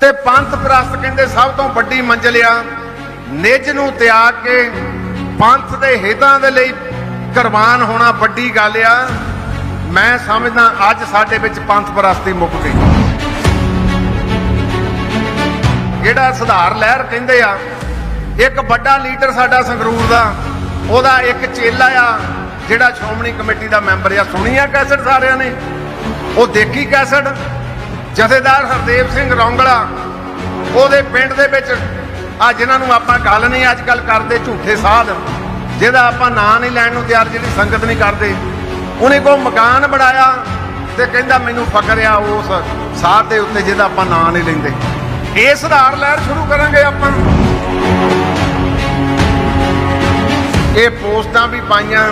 ਤੇ ਪੰਥ ਪ੍ਰਸਤ ਕਹਿੰਦੇ ਸਭ ਤੋਂ ਵੱਡੀ ਮੰਜ਼ਿਲ ਆ। ਨਿੱਜ ਨੂੰ ਤਿਆਗ ਕੇ ਪੰਥ ਦੇ ਹਿੱਤਾਂ ਦੇ ਲਈ ਕੁਰਬਾਨ ਹੋਣਾ ਵੱਡੀ ਗੱਲ ਆ। ਮੈਂ ਸਮਝਦਾ ਅੱਜ ਸਾਡੇ ਵਿੱਚ ਪੰਥ ਪ੍ਰਸਤੀ ਮੁੱਕ ਗਈ। ਜਿਹੜਾ ਸੁਧਾਰ ਲਹਿਰ ਕਹਿੰਦੇ ਆ, ਇੱਕ ਵੱਡਾ ਲੀਡਰ ਸਾਡਾ ਸੰਗਰੂਰ ਦਾ, ਉਹਦਾ ਇੱਕ ਚੇਲਾ ਆ, ਜਿਹੜਾ ਸ਼੍ਰੋਮਣੀ ਕਮੇਟੀ ਦਾ ਮੈਂਬਰ ਆ। ਸੁਣੀ ਆ ਕੈਸਟ ਸਾਰਿਆਂ ਨੇ? ਉਹ ਦੇਖੀ ਕੈਸਟ? ਜਥੇਦਾਰ ਹਰਦੇਵ ਸਿੰਘ ਰੌਂਗਲਾ, ਉਹਦੇ ਪਿੰਡ ਦੇ ਵਿੱਚ ਆ ਜਿਨ੍ਹਾਂ ਨੂੰ ਆਪਾਂ ਗੱਲ ਨਹੀਂ ਅੱਜ ਕੱਲ ਕਰਦੇ ਝੂਠੇ ਸਾਧ, ਜਿਹਦਾ ਆਪਾਂ ਨਾਂ ਨਹੀਂ ਲੈਣ ਨੂੰ ਤਿਆਰ ਜਿਹੜੀ ਸੰਗਤ ਨਹੀਂ ਕਰਦੇ। ਉਹਨੇ ਕੋ ਮਕਾਨ ਬਣਾਇਆ ਤੇ ਕਹਿੰਦਾ ਮੈਨੂੰ ਫਕਰ ਆ ਉਸ ਸਾਧ ਦੇ ਉੱਤੇ ਜਿਹਦਾ ਆਪਾਂ ਨਾਂ ਨਹੀਂ ਲੈਂਦੇ। ਇਹ ਸੁਧਾਰ ਲਹਿਰ ਸ਼ੁਰੂ ਕਰਾਂਗੇ ਆਪਾਂ। ਇਹ ਪੋਸਟਾਂ ਵੀ ਪਾਈਆਂ।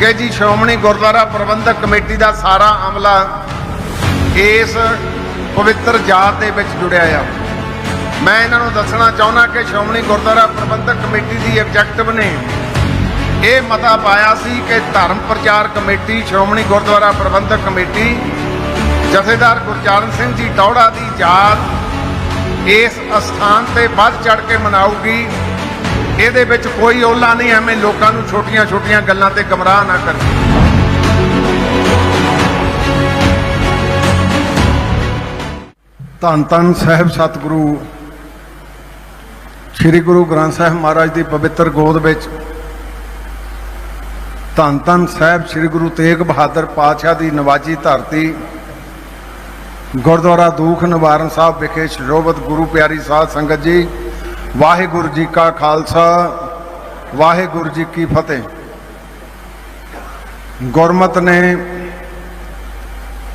ਕਿ ਜੀ ਸ਼੍ਰੋਮਣੀ ਗੁਰਦੁਆਰਾ ਪ੍ਰਬੰਧਕ ਕਮੇਟੀ ਦਾ ਸਾਰਾ ਅਮਲਾ ਇਸ ਪਵਿੱਤਰ ਜਾਤ ਦੇ ਵਿੱਚ ਜੁੜਿਆ ਆ। ਮੈਂ ਇਹਨਾਂ ਨੂੰ ਦੱਸਣਾ ਚਾਹੁੰਦਾ ਕਿ ਸ਼੍ਰੋਮਣੀ ਗੁਰਦੁਆਰਾ ਪ੍ਰਬੰਧਕ ਕਮੇਟੀ ਦੀ ਆਬਜੈਕਟਿਵ ਨੇ ਇਹ ਮਤਾ ਪਾਇਆ ਸੀ ਕਿ ਧਰਮ ਪ੍ਰਚਾਰ ਕਮੇਟੀ, ਸ਼੍ਰੋਮਣੀ ਗੁਰਦੁਆਰਾ ਪ੍ਰਬੰਧਕ ਕਮੇਟੀ, ਜਥੇਦਾਰ ਗੁਰਚਰਨ ਸਿੰਘ ਜੀ ਟੌੜਾ ਦੀ ਯਾਦ ਇਸ ਅਸਥਾਨ ਤੇ ਵੱਧ ਚੜ ਕੇ ਮਨਾਊਗੀ। ਇਹਦੇ ਵਿੱਚ ਕੋਈ ਓਲਾ ਨਹੀਂ, ਐਵੇਂ ਲੋਕਾਂ ਨੂੰ ਛੋਟੀਆਂ-ਛੋਟੀਆਂ ਗੱਲਾਂ ਤੇ ਗਮਰਾਹ ਨਾ ਕਰੇ। ਧੰਨ ਧੰਨ ਸਾਹਿਬ ਸਤਿਗੁਰੂ। ਸ੍ਰੀ ਗੁਰੂ ਗ੍ਰੰਥ ਸਾਹਿਬ ਮਹਾਰਾਜ ਦੀ ਪਵਿੱਤਰ ਗੋਦ ਵਿੱਚ ਧੰਨ ਧੰਨ ਸਾਹਿਬ ਸ੍ਰੀ ਗੁਰੂ ਤੇਗ ਬਹਾਦਰ ਪਾਤਸ਼ਾਹ ਦੀ ਨਵਾਜੀ ਧਰਤੀ, ਗੁਰਦੁਆਰਾ ਦੂਖ ਨਿਵਾਰਨ ਸਾਹਿਬ ਵਿਖੇ ਸ਼ਰੋਬਤ ਗੁਰੂ ਪਿਆਰੀ ਸਾਧ ਸੰਗਤ ਜੀ, ਵਾਹਿਗੁਰੂ ਜੀ ਕਾ ਖਾਲਸਾ, ਵਾਹਿਗੁਰੂ ਜੀ ਕੀ ਫਤਿਹ। ਗੁਰਮਤ ਨੇ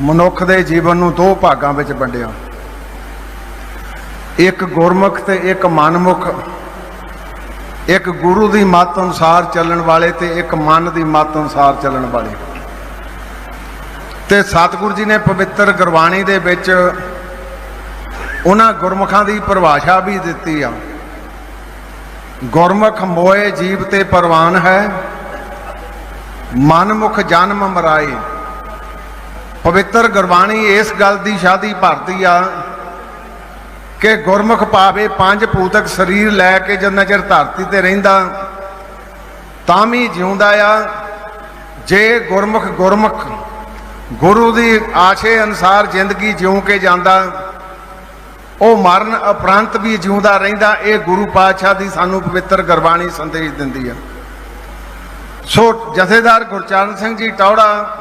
ਮਨੁੱਖ ਦੇ ਜੀਵਨ ਨੂੰ ਦੋ ਭਾਗਾਂ ਵਿੱਚ ਵੰਡਿਆ। ਇੱਕ ਗੁਰਮੁਖ ਤੇ ਇੱਕ ਮਨਮੁਖ, ਇੱਕ ਗੁਰੂ ਦੀ ਮੱਤ ਅਨੁਸਾਰ ਚੱਲਣ ਵਾਲੇ ਤੇ ਇੱਕ ਮਨ ਦੀ ਮੱਤ ਅਨੁਸਾਰ ਚੱਲਣ ਵਾਲੇ। ਤੇ ਸਤਿਗੁਰੂ ਜੀ ਨੇ ਪਵਿੱਤਰ ਗੁਰਬਾਣੀ ਦੇ ਵਿੱਚ ਉਹਨਾਂ ਗੁਰਮੁਖਾਂ ਦੀ ਪਰਿਭਾਸ਼ਾ ਵੀ ਦਿੱਤੀ ਆ। ਗੁਰਮੁਖ ਮੋਏ ਜੀਵ ਤੇ ਪਰਵਾਨ ਹੈ, ਮਨਮੁਖ ਜਨਮ ਮਰਾਏ। ਪਵਿੱਤਰ ਗੁਰਬਾਣੀ ਇਸ ਗੱਲ ਦੀ ਸ਼ਾਦੀ ਭਰਦੀ ਆ ਕਿ ਗੁਰਮੁਖ ਪਾਵੇ ਪੰਜ ਪੂਤਕ ਸਰੀਰ ਲੈ ਕੇ ਜਦ ਨਜ਼ਰ ਧਰਤੀ ਤੇ ਰਹਿੰਦਾ, ਤਾਂ ਵੀ ਜਿਉਂਦਾ ਆ। ਜੇ ਗੁਰਮੁਖ ਗੁਰਮੁਖ, ਗੁਰੂ ਦੀ ਆਸ਼ੇ ਅਨਸਾਰ ਜ਼ਿੰਦਗੀ ਜਿਉਂ ਕੇ ਜਾਂਦਾ, ਉਹ ਮਰਨ ਉਪਰੰਤ ਵੀ ਜਿਉਂਦਾ ਰਹਿੰਦਾ, ਇਹ ਗੁਰੂ ਪਾਤਸ਼ਾਹ ਦੀ ਸਾਨੂੰ ਪਵਿੱਤਰ ਗੁਰਬਾਣੀ ਸੰਦੇਸ਼ ਦਿੰਦੀ ਆ। ਸੋ ਜਥੇਦਾਰ ਗੁਰਚਰਨ ਸਿੰਘ ਜੀ ਟੌੜਾ,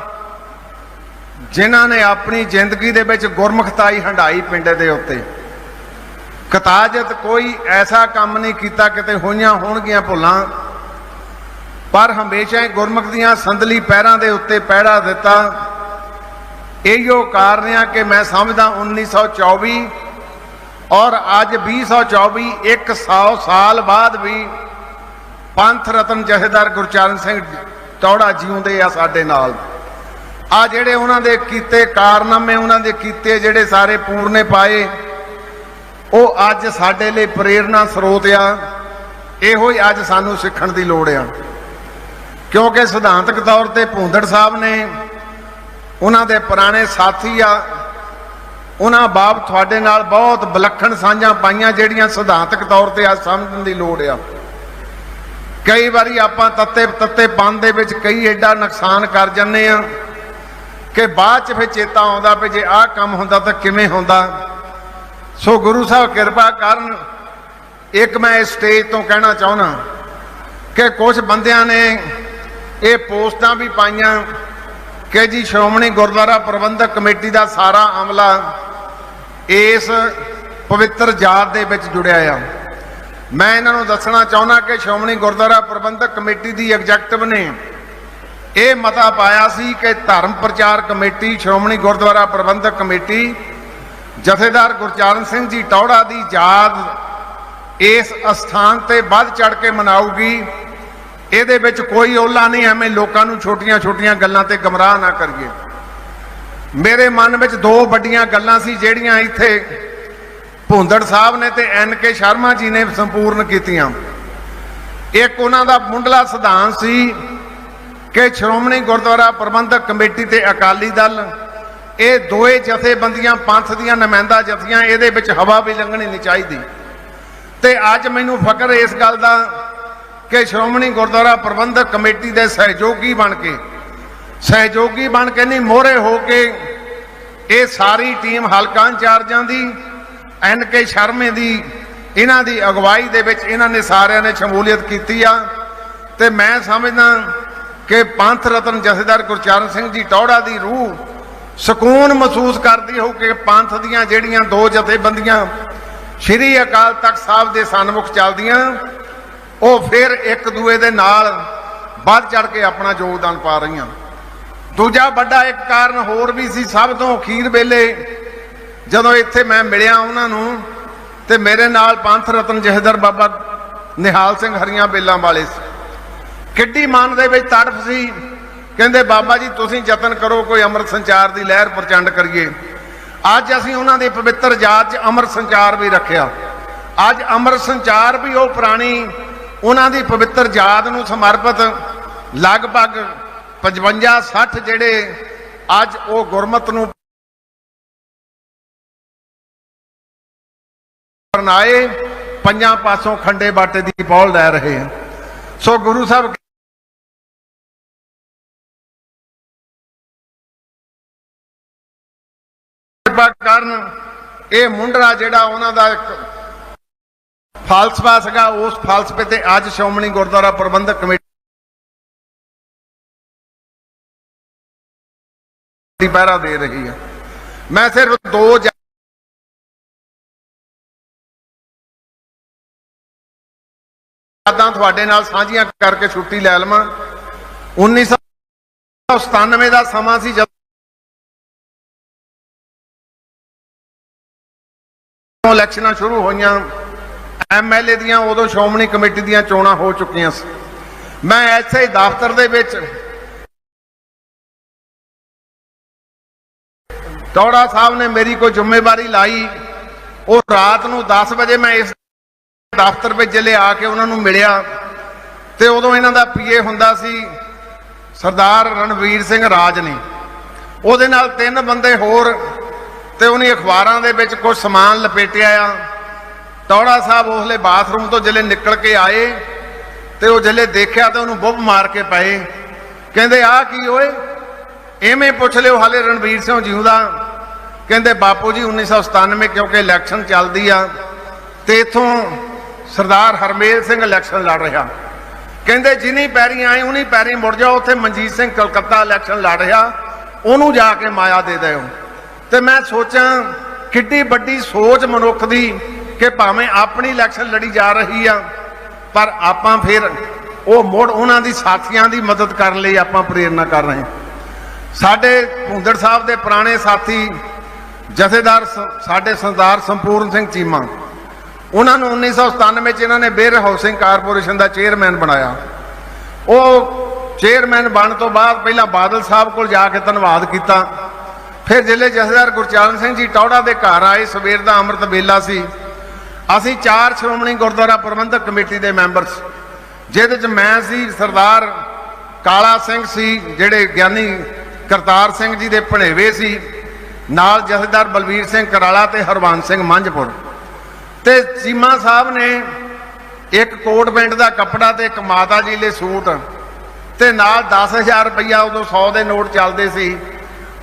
ਜਿਨ੍ਹਾਂ ਨੇ ਆਪਣੀ ਜ਼ਿੰਦਗੀ ਦੇ ਵਿੱਚ ਗੁਰਮੁਖਤਾਈ ਹੰਡਾਈ ਪਿੰਡ ਦੇ ਉੱਤੇ ਕਤਾਜਤ ਕੋਈ ਐਸਾ ਕੰਮ ਨਹੀਂ ਕੀਤਾ, ਕਿਤੇ ਹੋਈਆਂ ਹੋਣਗੀਆਂ ਭੁੱਲਾਂ। ਪਰ ਹਮੇਸ਼ਾ ਹੀ ਗੁਰਮੁਖ ਦੀਆਂ ਸੰਦਲੀ ਪੈਰਾਂ ਦੇ ਉੱਤੇ ਪਹਿੜਾ ਦਿੱਤਾ। ਇਹੀਓ ਕਾਰਨ ਆ ਕਿ ਮੈਂ ਸਮਝਦਾ 1924 ਔਰ ਅੱਜ 2024 100 ਸਾਲ ਬਾਅਦ ਵੀ ਪੰਥ ਰਤਨ ਜਥੇਦਾਰ ਗੁਰਚਰਨ ਸਿੰਘ ਟੌੜਾ ਜਿਉਂਦੇ ਆ ਸਾਡੇ ਨਾਲ। ਆ ਜਿਹੜੇ ਉਹਨਾਂ ਦੇ ਕੀਤੇ ਕਾਰਨਾਮੇ, ਉਹਨਾਂ ਦੇ ਕੀਤੇ ਜਿਹੜੇ ਸਾਰੇ ਪੂਰਨੇ ਪਾਏ ਉਹ ਅੱਜ ਸਾਡੇ ਲਈ ਪ੍ਰੇਰਣਾ ਸਰੋਤ ਆ। ਇਹੋ ਹੀ ਅੱਜ ਸਾਨੂੰ ਸਿੱਖਣ ਦੀ ਲੋੜ ਆ। ਕਿਉਂਕਿ ਸਿਧਾਂਤਕ ਤੌਰ ਤੇ ਭੂੰਦੜ ਸਾਹਿਬ ਨੇ ਉਹਨਾਂ ਦੇ ਪੁਰਾਣੇ ਸਾਥੀ ਆ, ਉਹਨਾਂ ਬਾਪ ਤੁਹਾਡੇ ਨਾਲ ਬਹੁਤ ਵਿਲੱਖਣ ਸਾਂਝਾਂ ਪਾਈਆਂ ਜਿਹੜੀਆਂ ਸਿਧਾਂਤਕ ਤੌਰ ਤੇ ਅੱਜ ਸਮਝਣ ਦੀ ਲੋੜ ਆ। ਕਈ ਵਾਰੀ ਆਪਾਂ ਤੱਤੇ ਤੱਤੇ ਪੰਨ ਦੇ ਵਿੱਚ ਕਈ ਐਡਾ ਨੁਕਸਾਨ ਕਰ ਜੰਨੇ ਆ ਕਿ ਬਾਅਦ ਚ ਫਿਰ ਚੇਤਾ ਆਉਂਦਾ ਵੀ ਜੇ ਆਹ ਕੰਮ ਹੁੰਦਾ ਤਾਂ ਕਿਵੇਂ ਹੁੰਦਾ? ਸੋ ਗੁਰੂ ਸਾਹਿਬ, ਕਿਰਪਾ ਕਰਨ ਇੱਕ ਮੈਂ ਇਸ ਸਟੇਜ ਤੋਂ ਕਹਿਣਾ ਚਾਹੁੰਦਾ ਕਿ ਕੁਝ ਬੰਦਿਆਂ ਨੇ ਇਹ ਪੋਸਟਾਂ ਵੀ ਪਾਈਆਂ ਕਿ ਜੀ ਸ਼੍ਰੋਮਣੀ ਗੁਰਦੁਆਰਾ ਪ੍ਰਬੰਧਕ ਕਮੇਟੀ ਦਾ ਸਾਰਾ ਅਮਲਾ ਇਸ ਪਵਿੱਤਰ ਜਾਤ ਦੇ ਵਿੱਚ ਜੁੜਿਆ ਆ। ਮੈਂ ਇਹਨਾਂ ਨੂੰ ਦੱਸਣਾ ਚਾਹੁੰਦਾ ਕਿ ਸ਼੍ਰੋਮਣੀ ਗੁਰਦੁਆਰਾ ਪ੍ਰਬੰਧਕ ਕਮੇਟੀ ਦੀ ਐਗਜੈਕਟਿਵ ਨੇ ਇਹ ਮਤਾ ਪਾਇਆ ਸੀ ਕਿ ਧਰਮ ਪ੍ਰਚਾਰ ਕਮੇਟੀ, ਸ਼੍ਰੋਮਣੀ ਗੁਰਦੁਆਰਾ ਪ੍ਰਬੰਧਕ ਕਮੇਟੀ ਜਥੇਦਾਰ ਗੁਰਚਰਨ ਸਿੰਘ ਜੀ ਟੌੜਾ ਦੀ ਯਾਦ ਇਸ ਅਸਥਾਨ ਤੇ ਵੱਧ ਚੜ ਕੇ ਮਨਾਊਗੀ। ਇਹਦੇ ਵਿੱਚ ਕੋਈ ਓਲਾ ਨਹੀਂ, ਐਵੇਂ ਲੋਕਾਂ ਨੂੰ ਛੋਟੀਆਂ-ਛੋਟੀਆਂ ਗੱਲਾਂ ਤੇ ਗਮਰਾਹ ਨਾ ਕਰੀਏ। ਮੇਰੇ ਮਨ ਵਿੱਚ ਦੋ ਵੱਡੀਆਂ ਗੱਲਾਂ ਸੀ, ਜਿਹੜੀਆਂ ਇੱਥੇ ਭੁੰਦੜ ਸਾਹਿਬ ਨੇ ਤੇ ਐਨ ਕੇ ਸ਼ਰਮਾ ਜੀ ਨੇ ਸੰਪੂਰਨ ਕੀਤੀਆਂ। ਇੱਕ ਉਹਨਾਂ ਦਾ ਮੁੰਡਲਾ ਸਿਧਾਂਤ ਸੀ ਕਿ ਸ਼੍ਰੋਮਣੀ ਗੁਰਦੁਆਰਾ ਪ੍ਰਬੰਧਕ ਕਮੇਟੀ ਤੇ ਅਕਾਲੀ ਦਲ ਇਹ ਦੋਏ ਜਥੇਬੰਦੀਆਂ ਪੰਥ ਦੀਆਂ ਨੁਮਾਇੰਦਾ ਜਥੀਆਂ, ਇਹਦੇ ਵਿੱਚ ਹਵਾ ਵੀ ਲੰਘਣੀ ਨਹੀਂ ਚਾਹੀਦੀ। ਤੇ ਅੱਜ ਮੈਨੂੰ ਫਕਰ ਇਸ ਗੱਲ ਦਾ ਕਿ ਸ਼੍ਰੋਮਣੀ ਗੁਰਦੁਆਰਾ ਪ੍ਰਬੰਧਕ ਕਮੇਟੀ ਦੇ ਸਹਿਯੋਗੀ ਬਣ ਕੇ, ਸਹਿਯੋਗੀ ਬਣ ਕੇ ਨਹੀਂ, ਮੋਹਰੇ ਹੋ ਕੇ ਇਹ ਸਾਰੀ ਟੀਮ ਹਲਕਾ ਇੰਚਾਰਜਾਂ ਦੀ, ਐਨ ਕੇ ਸ਼ਰਮੇ ਦੀ, ਇਹਨਾਂ ਦੀ ਅਗਵਾਈ ਦੇ ਵਿੱਚ ਇਹਨਾਂ ਨੇ ਸਾਰਿਆਂ ਨੇ ਸ਼ਮੂਲੀਅਤ ਕੀਤੀ ਆ। ਤੇ ਮੈਂ ਸਮਝਦਾ ਕਿ ਪੰਥ ਰਤਨ ਜਥੇਦਾਰ ਗੁਰਚਰਨ ਸਿੰਘ ਜੀ ਟੌੜਾ ਦੀ ਰੂਹ ਸਕੂਨ ਮਹਿਸੂਸ ਕਰਦੀ ਹੋ ਕਿ ਪੰਥ ਦੀਆਂ ਜਿਹੜੀਆਂ ਦੋ ਜਥੇਬੰਦੀਆਂ ਸ਼੍ਰੀ ਅਕਾਲ ਤਖਤ ਸਾਹਿਬ ਦੇ ਸਨਮੁਖ ਚੱਲਦੀਆਂ, ਉਹ ਫਿਰ ਇੱਕ ਦੂਏ ਦੇ ਨਾਲ ਵੱਧ ਚੜ ਕੇ ਆਪਣਾ ਯੋਗਦਾਨ ਪਾ ਰਹੀਆਂ। ਦੂਜਾ ਵੱਡਾ ਇੱਕ ਕਾਰਨ ਹੋਰ ਵੀ ਸੀ, ਸਭ ਤੋਂ ਅਖੀਰ ਵੇਲੇ ਜਦੋਂ ਇੱਥੇ ਮੈਂ ਮਿਲਿਆ ਉਹਨਾਂ ਨੂੰ ਤੇ ਮੇਰੇ ਨਾਲ ਪੰਥ ਰਤਨ ਜਹਦਰ ਬਾਬਾ ਨਿਹਾਲ ਸਿੰਘ ਹਰੀਆਂ ਬੇਲਾਂ ਵਾਲੇ ਸੀ। ਕਿੱਡੀ ਮਨ ਦੇ ਵਿੱਚ ਤੜਫ ਸੀ ਕਹਿੰਦੇ, ਬਾਬਾ ਜੀ, ਤੁਸੀਂ ਯਤਨ ਕਰੋ, ਕੋਈ ਅੰਮ੍ਰਿਤ ਸੰਚਾਰ ਦੀ ਲਹਿਰ ਪ੍ਰਚੰਡ ਕਰੀਏ। ਅੱਜ ਅਸੀਂ ਉਹਨਾਂ ਦੇ ਪਵਿੱਤਰ ਯਾਦ 'ਚ ਅੰਮ੍ਰਿਤ ਸੰਚਾਰ ਵੀ ਰੱਖਿਆ। ਅੱਜ ਅੰਮ੍ਰਿਤ ਸੰਚਾਰ ਵੀ ਉਹ ਪੁਰਾਣੀ ਉਹਨਾਂ ਦੀ ਪਵਿੱਤਰ ਯਾਦ ਨੂੰ ਸਮਰਪਿਤ ਲਗਭਗ 55 60 ਜਿਹੜੇ ਅੱਜ ਉਹ ਗੁਰਮਤ ਨੂੰ ਪਰਨਾਏ, ਪੰਜਾਂ ਪਾਸੋਂ ਖੰਡੇ ਬਾਟੇ ਦੀ ਪੌਲ ਲੈ ਰਹੇ ਸੋ ਗੁਰੂ ਸਾਹਿਬ ਕਿਰਪਾ ਕਰਨ, ਇਹ ਮੁੰਡਰਾ ਜਿਹੜਾ ਉਹਨਾਂ ਦਾ ਇੱਕ ਫਾਲਸਫਾ ਸੀਗਾ, ਉਸ ਫਾਲਸਫੇ ਤੇ ਅੱਜ ਸ਼੍ਰੋਮਣੀ ਗੁਰਦੁਆਰਾ ਪ੍ਰਬੰਧਕ ਕਮੇਟੀ ਪਹਿਰਾ ਦੇ ਰਹੀ ਹੈ। ਮੈਂ ਸਿਰਫ ਦੋ ਯਾਦਾਂ ਤੁਹਾਡੇ ਨਾਲ ਸਾਂਝੀਆਂ ਕਰਕੇ ਛੁੱਟੀ ਲੈ ਲਵਾਂ। 1997 ਦਾ ਸਮਾਂ ਸੀ ਜਦੋਂ ਇਲੈਕਸ਼ਨਾਂ ਸ਼ੁਰੂ ਹੋਈਆਂ ਐਮਐਲਏ ਦੀਆਂ ਉਦੋਂ ਸ਼੍ਰੋਮਣੀ ਕਮੇਟੀ ਦੀਆਂ ਚੋਣਾਂ ਹੋ ਚੁੱਕੀਆਂ ਸੀ। ਮੈਂ ਐਸੇ ਦਫ਼ਤਰ ਦੇ ਵਿੱਚ ਟੌੜਾ ਸਾਹਿਬ ਨੇ ਮੇਰੀ ਕੋਈ ਜ਼ਿੰਮੇਵਾਰੀ ਲਾਈ। ਉਹ ਰਾਤ ਨੂੰ 10 ਵਜੇ ਮੈਂ ਇਸ ਦਫ਼ਤਰ ਵਿੱਚ ਜਲੇ ਆ ਕੇ ਉਹਨਾਂ ਨੂੰ ਮਿਲਿਆ ਤੇ ਉਦੋਂ ਇਹਨਾਂ ਦਾ ਪੀਏ ਹੁੰਦਾ ਸੀ ਸਰਦਾਰ ਰਣਵੀਰ ਸਿੰਘ ਰਾਜ ਨੇ। ਉਹਦੇ ਨਾਲ ਤਿੰਨ ਬੰਦੇ ਹੋਰ ਤੇ ਉਹਨੇ ਅਖਬਾਰਾਂ ਦੇ ਵਿੱਚ ਕੁਝ ਸਮਾਨ ਲਪੇਟਿਆ ਆ। ਟੌੜਾ ਸਾਹਿਬ ਉਸਲੇ ਬਾਥਰੂਮ ਤੋਂ ਜਲੇ ਨਿਕਲ ਕੇ ਆਏ ਤੇ ਉਹ ਜਲੇ ਦੇਖਿਆ ਤਾਂ ਉਹਨੂੰ ਬੁੱਬ ਮਾਰ ਕੇ ਪਏ। ਕਹਿੰਦੇ, ਆਹ ਕੀ ਓਏ? ਐਵੇਂ ਪੁੱਛ ਲਿਓ, ਹਾਲੇ ਰਣਵੀਰ ਸਿੰਘ ਜਿਉਂਦਾ। ਕਹਿੰਦੇ, ਬਾਪੂ ਜੀ 1997 ਕਿਉਂਕਿ ਇਲੈਕਸ਼ਨ ਚੱਲਦੀ ਆ ਤੇ ਇਥੋਂ ਸਰਦਾਰ ਹਰਮੇਲ ਸਿੰਘ ਇਲੈਕਸ਼ਨ ਲੜ ਰਿਹਾ। ਕਹਿੰਦੇ, ਜਿਨੀ ਪੈਰੀ ਆਏ, ਉਨੀ ਪੈਰੀ ਮੁੜ ਜਾਓ, ਉੱਥੇ ਮਨਜੀਤ ਸਿੰਘ ਕਲਕੱਤਾ ਇਲੈਕਸ਼ਨ ਲੜ ਰਿਹਾ। ਉਹਨੂੰ ਜਾ ਕੇ ਮਾਇਆ ਦੇ ਦਿਓ। ਤੇ ਮੈਂ ਸੋਚਾਂ, ਕਿੱਡੀ ਵੱਡੀ ਸੋਚ ਮਨੁੱਖ ਦੀ ਕਿ ਭਾਵੇਂ ਆਪਣੀ ਇਲੈਕਸ਼ਨ ਲੜੀ ਜਾ ਰਹੀ ਆ, ਪਰ ਆਪਾਂ ਫਿਰ ਉਹ ਮੁੜ ਉਹਨਾਂ ਦੀ ਸਾਥੀਆਂ ਦੀ ਮਦਦ ਕਰਨ ਲਈ ਆਪਾਂ ਪ੍ਰੇਰਣਾ ਕਰ ਰਹੇ ਸਾਡੇ ਭੁੰਦੜ ਸਾਹਿਬ ਦੇ ਪੁਰਾਣੇ ਸਾਥੀ, ਜਥੇਦਾਰ ਸ- ਸਾਡੇ ਸਰਦਾਰ ਸੰਪੂਰਨ ਸਿੰਘ ਚੀਮਾ, ਉਹਨਾਂ ਨੂੰ 1997 ਚ ਇਹਨਾਂ ਨੇ ਬੇਰ ਹਾਊਸਿੰਗ ਕਾਰਪੋਰੇਸ਼ਨ ਦਾ ਚੇਅਰਮੈਨ ਬਣਾਇਆ। ਉਹ ਚੇਅਰਮੈਨ ਬਣਨ ਤੋਂ ਬਾਅਦ ਪਹਿਲਾਂ ਬਾਦਲ ਸਾਹਿਬ ਕੋਲ ਜਾ ਕੇ ਧੰਨਵਾਦ ਕੀਤਾ। ਫਿਰ ਜ਼ਿਲ੍ਹੇ ਜਥੇਦਾਰ ਗੁਰਚਰਨ ਸਿੰਘ ਜੀ ਟੌੜਾ ਦੇ ਘਰ ਆਏ, ਸਵੇਰ ਦਾ ਅੰਮ੍ਰਿਤ ਵੇਲਾ ਸੀ। ਅਸੀਂ ਚਾਰ ਸ਼੍ਰੋਮਣੀ ਗੁਰਦੁਆਰਾ ਪ੍ਰਬੰਧਕ ਕਮੇਟੀ ਦੇ ਮੈਂਬਰ ਸੀ ਜਿਹਦੇ ਚ ਮੈਂ ਸੀ, ਸਰਦਾਰ ਕਾਲਾ ਸਿੰਘ ਸੀ, ਜਿਹੜੇ ਗਿਆਨੀ ਕਰਤਾਰ ਸਿੰਘ ਜੀ ਦੇ ਭਣੇਵੇ ਸੀ, ਨਾਲ ਜਥੇਦਾਰ ਬਲਵੀਰ ਸਿੰਘ ਕਰਾਲਾ ਤੇ ਹਰਵੰਸ ਸਿੰਘ ਮੰਝਪੁਰ। ਤੇ ਚੀਮਾ ਸਾਹਿਬ ਨੇ ਇੱਕ ਕੋਟ ਪੈਂਟ ਦਾ ਕੱਪੜਾ ਤੇ ਇੱਕ ਮਾਤਾ ਜੀ ਲਈ ਸੂਟ, ਤੇ ਨਾਲ 10000 ਰੁਪਈਆ ਉਦੋਂ 100 ਦੇ ਨੋਟ ਚੱਲਦੇ ਸੀ।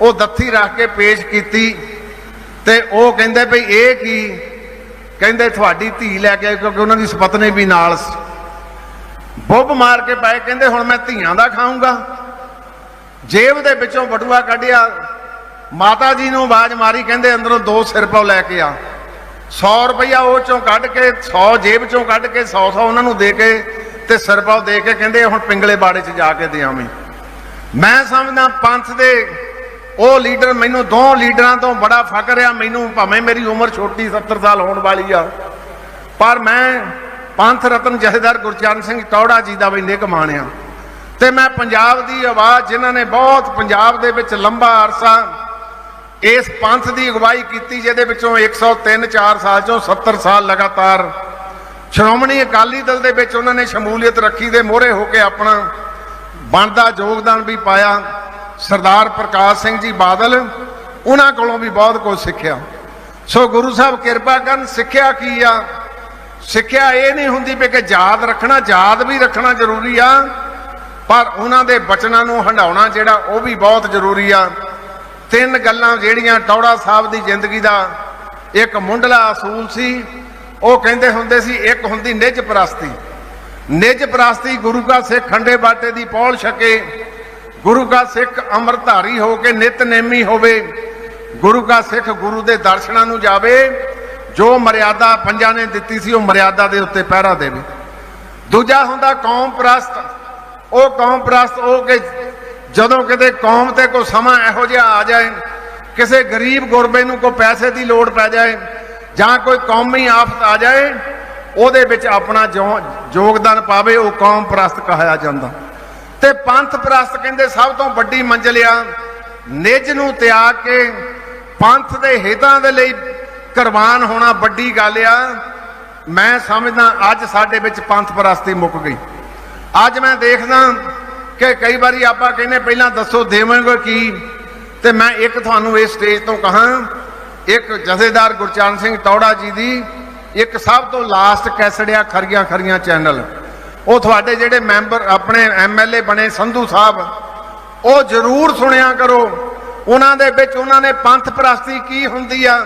ਉਹ ਦੱਥੀ ਰੱਖ ਕੇ ਪੇਸ਼ ਕੀਤੀ ਤੇ ਉਹ ਕਹਿੰਦੇ ਭਈ ਇਹ ਕੀ? ਕਹਿੰਦੇ ਤੁਹਾਡੀ ਧੀ ਲੈ ਕੇ ਆਏ ਕਿਉਂਕਿ ਉਹਨਾਂ ਦੀ ਸੁਪਤਨੀ ਵੀ ਨਾਲ ਸੀ। ਬੁੱਬ ਮਾਰ ਕੇ ਪਾਏ, ਕਹਿੰਦੇ ਹੁਣ ਮੈਂ ਧੀਆਂ ਦਾ ਖਾਊਂਗਾ। ਜੇਬ ਦੇ ਵਿੱਚੋਂ ਬਟੂਆ ਕੱਢਿਆ, ਮਾਤਾ ਜੀ ਨੂੰ ਆਵਾਜ਼ ਮਾਰੀ, ਕਹਿੰਦੇ ਅੰਦਰੋਂ ਦੋ ਸਿਰ ਪਾਉ ਲੈ ਕੇ ਆ। 100 ਰੁਪਇਆ ਉਹ ਚੋਂ ਕੱਢ ਕੇ 100 ਜੇਬ ਚੋਂ ਕੱਢ ਕੇ 100 100 ਉਹਨਾਂ ਨੂੰ ਦੇ ਕੇ ਤੇ ਸਿਰ ਪਾਉ ਦੇ ਕੇ ਕਹਿੰਦੇ ਹੁਣ ਪਿੰਗਲੇ ਬਾੜੇ 'ਚ ਜਾ ਕੇ ਦਿਆਵੇਂ। ਮੈਂ ਸਮਝਦਾ ਪੰਥ ਦੇ ਉਹ ਲੀਡਰ ਮੈਨੂੰ ਦੋ ਲੀਡਰਾਂ ਤੋਂ ਬੜਾ ਫਕਰ ਆ। ਮੈਨੂੰ ਭਾਵੇਂ ਮੇਰੀ ਉਮਰ ਛੋਟੀ 70 ਸਾਲ ਹੋਣ ਵਾਲੀ ਆ, ਪਰ ਮੈਂ ਪੰਥ ਰਤਨ ਜਥੇਦਾਰ ਗੁਰਚਰਨ ਸਿੰਘ ਟੌੜਾ ਜੀ ਦਾ ਵੀ ਨਿੱਘ ਮਾਣਿਆ। ਤੇ ਮੈਂ ਪੰਜਾਬ ਦੀ ਆਵਾਜ਼, ਜਿਨ੍ਹਾਂ ਨੇ ਬਹੁਤ ਪੰਜਾਬ ਦੇ ਵਿੱਚ ਲੰਬਾ ਅਰਸਾ ਇਸ ਪੰਥ ਦੀ ਅਗਵਾਈ ਕੀਤੀ, ਜਿਹਦੇ ਵਿੱਚੋਂ 103 4 ਸਾਲ ਚੋਂ 70 ਸਾਲ ਲਗਾਤਾਰ ਸ਼੍ਰੋਮਣੀ ਅਕਾਲੀ ਦਲ ਦੇ ਵਿੱਚ ਉਹਨਾਂ ਨੇ ਸ਼ਮੂਲੀਅਤ ਰੱਖੀ ਦੇ ਮੋਹਰੇ ਹੋ ਕੇ ਆਪਣਾ ਬਣਦਾ ਯੋਗਦਾਨ ਵੀ ਪਾਇਆ। ਸਰਦਾਰ ਪ੍ਰਕਾਸ਼ ਸਿੰਘ ਜੀ ਬਾਦਲ, ਉਹਨਾਂ ਕੋਲੋਂ ਵੀ ਬਹੁਤ ਕੁਝ ਸਿੱਖਿਆ। ਸੋ ਗੁਰੂ ਸਾਹਿਬ ਕਿਰਪਾ ਕਰਨ, ਸਿੱਖਿਆ ਕੀ ਆ? ਸਿੱਖਿਆ ਇਹ ਨਹੀਂ ਹੁੰਦੀ ਵੀ ਕਿ ਯਾਦ ਰੱਖਣਾ, ਯਾਦ ਵੀ ਰੱਖਣਾ ਜ਼ਰੂਰੀ ਆ, ਪਰ ਉਹਨਾਂ ਦੇ ਬਚਨਾਂ ਨੂੰ ਹੰਡਾਉਣਾ ਜਿਹੜਾ ਉਹ ਵੀ ਬਹੁਤ ਜ਼ਰੂਰੀ ਆ। ਤਿੰਨ ਗੱਲਾਂ ਜਿਹੜੀਆਂ ਟੌੜਾ ਸਾਹਿਬ ਦੀ ਜ਼ਿੰਦਗੀ ਦਾ, ਇੱਕ ਮੁੰਡਲਾ ਅਸੂਲ ਸੀ, ਉਹ ਕਹਿੰਦੇ ਹੁੰਦੇ ਸੀ, ਇੱਕ ਹੁੰਦੀ ਨਿਜ ਪ੍ਰਸਤੀ। ਨਿਜ ਪ੍ਰਸਤੀ ਗੁਰੂ ਕਾ ਸਿੱਖ ਖੰਡੇ ਬਾਟੇ ਦੀ ਪੌਲ ਛਕੇ ਗੁਰੂ ਕਾ ਸਿੱਖ ਅੰਮ੍ਰਿਤਧਾਰੀ ਹੋ ਕੇ ਨਿਤਨੇਮੀ ਹੋਵੇ, ਗੁਰੂ ਕਾ ਸਿੱਖ ਗੁਰੂ ਦੇ ਦਰਸ਼ਨਾਂ ਨੂੰ ਜਾਵੇ, ਜੋ ਮਰਿਆਦਾ ਪੰਜਾਂ ਨੇ ਦਿੱਤੀ ਸੀ, ਉਹ ਮਰਿਆਦਾ ਦੇ ਉੱਤੇ ਪਹਿਰਾ ਦੇਵੇ। ਦੂਜਾ ਹੁੰਦਾ ਕੌਮ ਪ੍ਰਸਤ। ਉਹ ਕੌਮ ਪ੍ਰਸਤ ਉਹ ਕਿ ਜਦੋਂ ਕਿਤੇ ਕੌਮ ਤੇ ਕੋਈ ਸਮਾਂ ਇਹੋ ਜਿਹਾ ਆ ਜਾਏ, ਕਿਸੇ ਗਰੀਬ ਗੁਰਬੇ ਨੂੰ ਕੋਈ ਪੈਸੇ ਦੀ ਲੋੜ ਪੈ ਜਾਏ, ਜਾਂ ਕੋਈ ਕੌਮੀ ਆਫਤ ਆ ਜਾਏ, ਉਹਦੇ ਵਿੱਚ ਆਪਣਾ ਜੋ- ਯੋਗਦਾਨ ਪਾਵੇ, ਉਹ ਕੌਮ ਪ੍ਰਸਤ ਕਹਾਇਆ ਜਾਂਦਾ। ਤੇ ਪੰਥ ਪ੍ਰਸਤ ਕਹਿੰਦੇ ਸਭ ਤੋਂ ਵੱਡੀ ਮੰਜ਼ਿਲ ਆ। ਨਿੱਜ ਨੂੰ ਤਿਆਗ ਕੇ ਪੰਥ ਦੇ ਹਿੱਤਾਂ ਦੇ ਲਈ ਕੁਰਬਾਨ ਹੋਣਾ ਵੱਡੀ ਗੱਲ ਆ। ਮੈਂ ਸਮਝਦਾ ਅੱਜ ਸਾਡੇ ਵਿੱਚ ਪੰਥ ਪ੍ਰਸਤੀ ਮੁੱਕ ਗਈ। ਅੱਜ ਮੈਂ ਦੇਖਦਾ ਕਿ ਕਈ ਵਾਰੀ ਆਪਾਂ ਕਹਿੰਦੇ ਪਹਿਲਾਂ ਦੱਸੋ ਦੇਵਾਂਗੇ ਕੀ? ਤੇ ਮੈਂ ਇੱਕ ਤੁਹਾਨੂੰ ਇਸ ਸਟੇਜ ਤੋਂ ਕਹਾਂ, ਇੱਕ ਜਥੇਦਾਰ ਗੁਰਚਰਨ ਸਿੰਘ ਟੌੜਾ ਜੀ ਦੀ ਇੱਕ ਸਭ ਤੋਂ ਲਾਸਟ ਕੈਸੜਿਆ ਖਰੀਆਂ ਖਰੀਆਂ ਚੈਨਲ ਉਹ ਤੁਹਾਡੇ ਜਿਹੜੇ ਮੈਂਬਰ ਆਪਣੇ ਐਮਐਲਏ ਬਣੇ ਸੰਧੂ ਸਾਹਿਬ, ਉਹ ਜ਼ਰੂਰ ਸੁਣਿਆ ਕਰੋ। ਉਹਨਾਂ ਦੇ ਵਿੱਚ ਉਹਨਾਂ ਨੇ ਪੰਥ ਪ੍ਰਸਤੀ ਕੀ ਹੁੰਦੀ ਆ,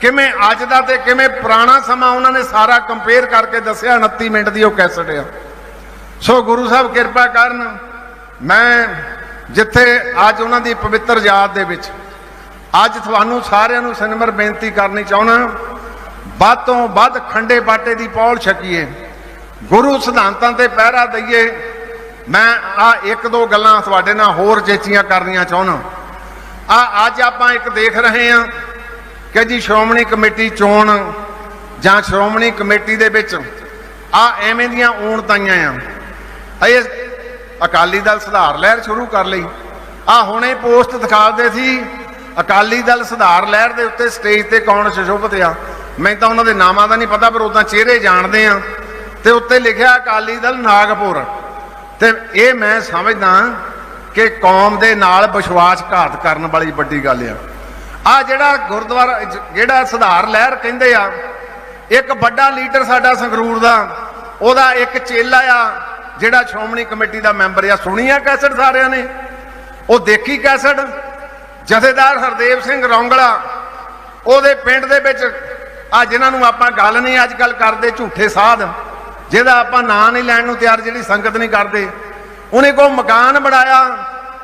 ਕਿਵੇਂ ਅੱਜ ਦਾ ਤੇ ਕਿਵੇਂ ਪੁਰਾਣਾ ਸਮਾਂ ਉਹਨਾਂ ਨੇ ਸਾਰਾ ਕੰਪੇਅਰ ਕਰਕੇ ਦੱਸਿਆ 29 ਮਿੰਟ ਦੀ ਉਹ ਕੈਸਟ ਆ। ਸੋ ਗੁਰੂ ਸਾਹਿਬ ਕਿਰਪਾ ਕਰਨ, ਮੈਂ ਜਿੱਥੇ ਅੱਜ ਉਹਨਾਂ ਦੀ ਪਵਿੱਤਰ ਯਾਦ ਦੇ ਵਿੱਚ, ਅੱਜ ਤੁਹਾਨੂੰ ਸਾਰਿਆਂ ਨੂੰ ਸਿਨਮਰ ਬੇਨਤੀ ਕਰਨੀ ਚਾਹੁੰਦਾ, ਵੱਧ ਤੋਂ ਵੱਧ ਖੰਡੇ ਬਾਟੇ ਦੀ ਪੌਲ ਛਕੀਏ। ਗੁਰੂ ਸਿਧਾਂਤਾਂ ਤੇ ਪਹਿਰਾ ਦਈਏ। ਮੈਂ ਆ ਇੱਕ ਦੋ ਗੱਲਾਂ ਤੁਹਾਡੇ ਨਾਲ ਹੋਰ ਚੇਚੀਆਂ ਕਰਨੀਆਂ ਚਾਹੁੰਦਾ ਆ ਅੱਜ ਆਪਾਂ ਇੱਕ ਦੇਖ ਰਹੇ ਹਾਂ ਕਿ ਜੀ ਸ਼੍ਰੋਮਣੀ ਕਮੇਟੀ ਚੋਣ ਜਾਂ ਸ਼੍ਰੋਮਣੀ ਕਮੇਟੀ ਦੇ ਵਿੱਚ ਆ ਐਵੇਂ ਦੀਆਂ ਊਣਤਾਈਆਂ ਆ। ਇਹ ਅਕਾਲੀ ਦਲ ਸੁਧਾਰ ਲਹਿਰ ਸ਼ੁਰੂ ਕਰ ਲਈ। ਆ ਹੁਣੇ ਪੋਸਟ ਦਿਖਾਉਂਦੇ ਸੀ, ਅਕਾਲੀ ਦਲ ਸੁਧਾਰ ਲਹਿਰ ਦੇ ਉੱਤੇ ਸਟੇਜ ਤੇ ਕੌਣ ਸ਼ਸ਼ੋਭਤ ਆ। ਮੈਨੂੰ ਤਾਂ ਉਹਨਾਂ ਦੇ ਨਾਮਾਂ ਦਾ ਨਹੀਂ ਪਤਾ, ਪਰ ਉਦਾਂ ਚਿਹਰੇ ਜਾਣਦੇ ਆ। ਤੇ ਉੱਤੇ ਲਿਖਿਆ ਅਕਾਲੀ ਦਲ ਨਾਗਪੁਰ। ਤੇ ਇਹ ਮੈਂ ਸਮਝਦਾ ਕਿ ਕੌਮ ਦੇ ਨਾਲ ਵਿਸ਼ਵਾਸਘਾਤ ਕਰਨ ਵਾਲੀ ਵੱਡੀ ਗੱਲ ਆ। ਆ ਜਿਹੜਾ ਗੁਰਦੁਆਰਾ, ਜਿਹੜਾ ਸੁਧਾਰ ਲਹਿਰ ਕਹਿੰਦੇ ਆ, ਇੱਕ ਵੱਡਾ ਲੀਡਰ ਸਾਡਾ ਸੰਗਰੂਰ ਦਾ, ਉਹਦਾ ਇੱਕ ਚੇਲਾ ਆ, ਜਿਹੜਾ ਸ਼੍ਰੋਮਣੀ ਕਮੇਟੀ ਦਾ ਮੈਂਬਰ ਆ। ਸੁਣੀ ਆ ਕੈਸਟ ਸਾਰਿਆਂ ਨੇ? ਉਹ ਦੇਖੀ ਕੈਸਟ? ਜਥੇਦਾਰ ਹਰਦੇਵ ਸਿੰਘ ਰੌਂਗਲਾ, ਉਹਦੇ ਪਿੰਡ ਦੇ ਵਿੱਚ, ਆ ਜਿਨ੍ਹਾਂ ਨੂੰ ਆਪਾਂ ਗੱਲ ਨਹੀਂ ਅੱਜ ਕੱਲ ਕਰਦੇ ਝੂਠੇ ਸਾਧ ਜਿਹਦਾ ਆਪਾਂ ਨਾਂ ਨਹੀਂ ਲੈਣ ਨੂੰ ਤਿਆਰ, ਜਿਹੜੀ ਸੰਗਤ ਨਹੀਂ ਕਰਦੇ। ਉਹਨੇ ਕੋ ਮਕਾਨ ਬਣਾਇਆ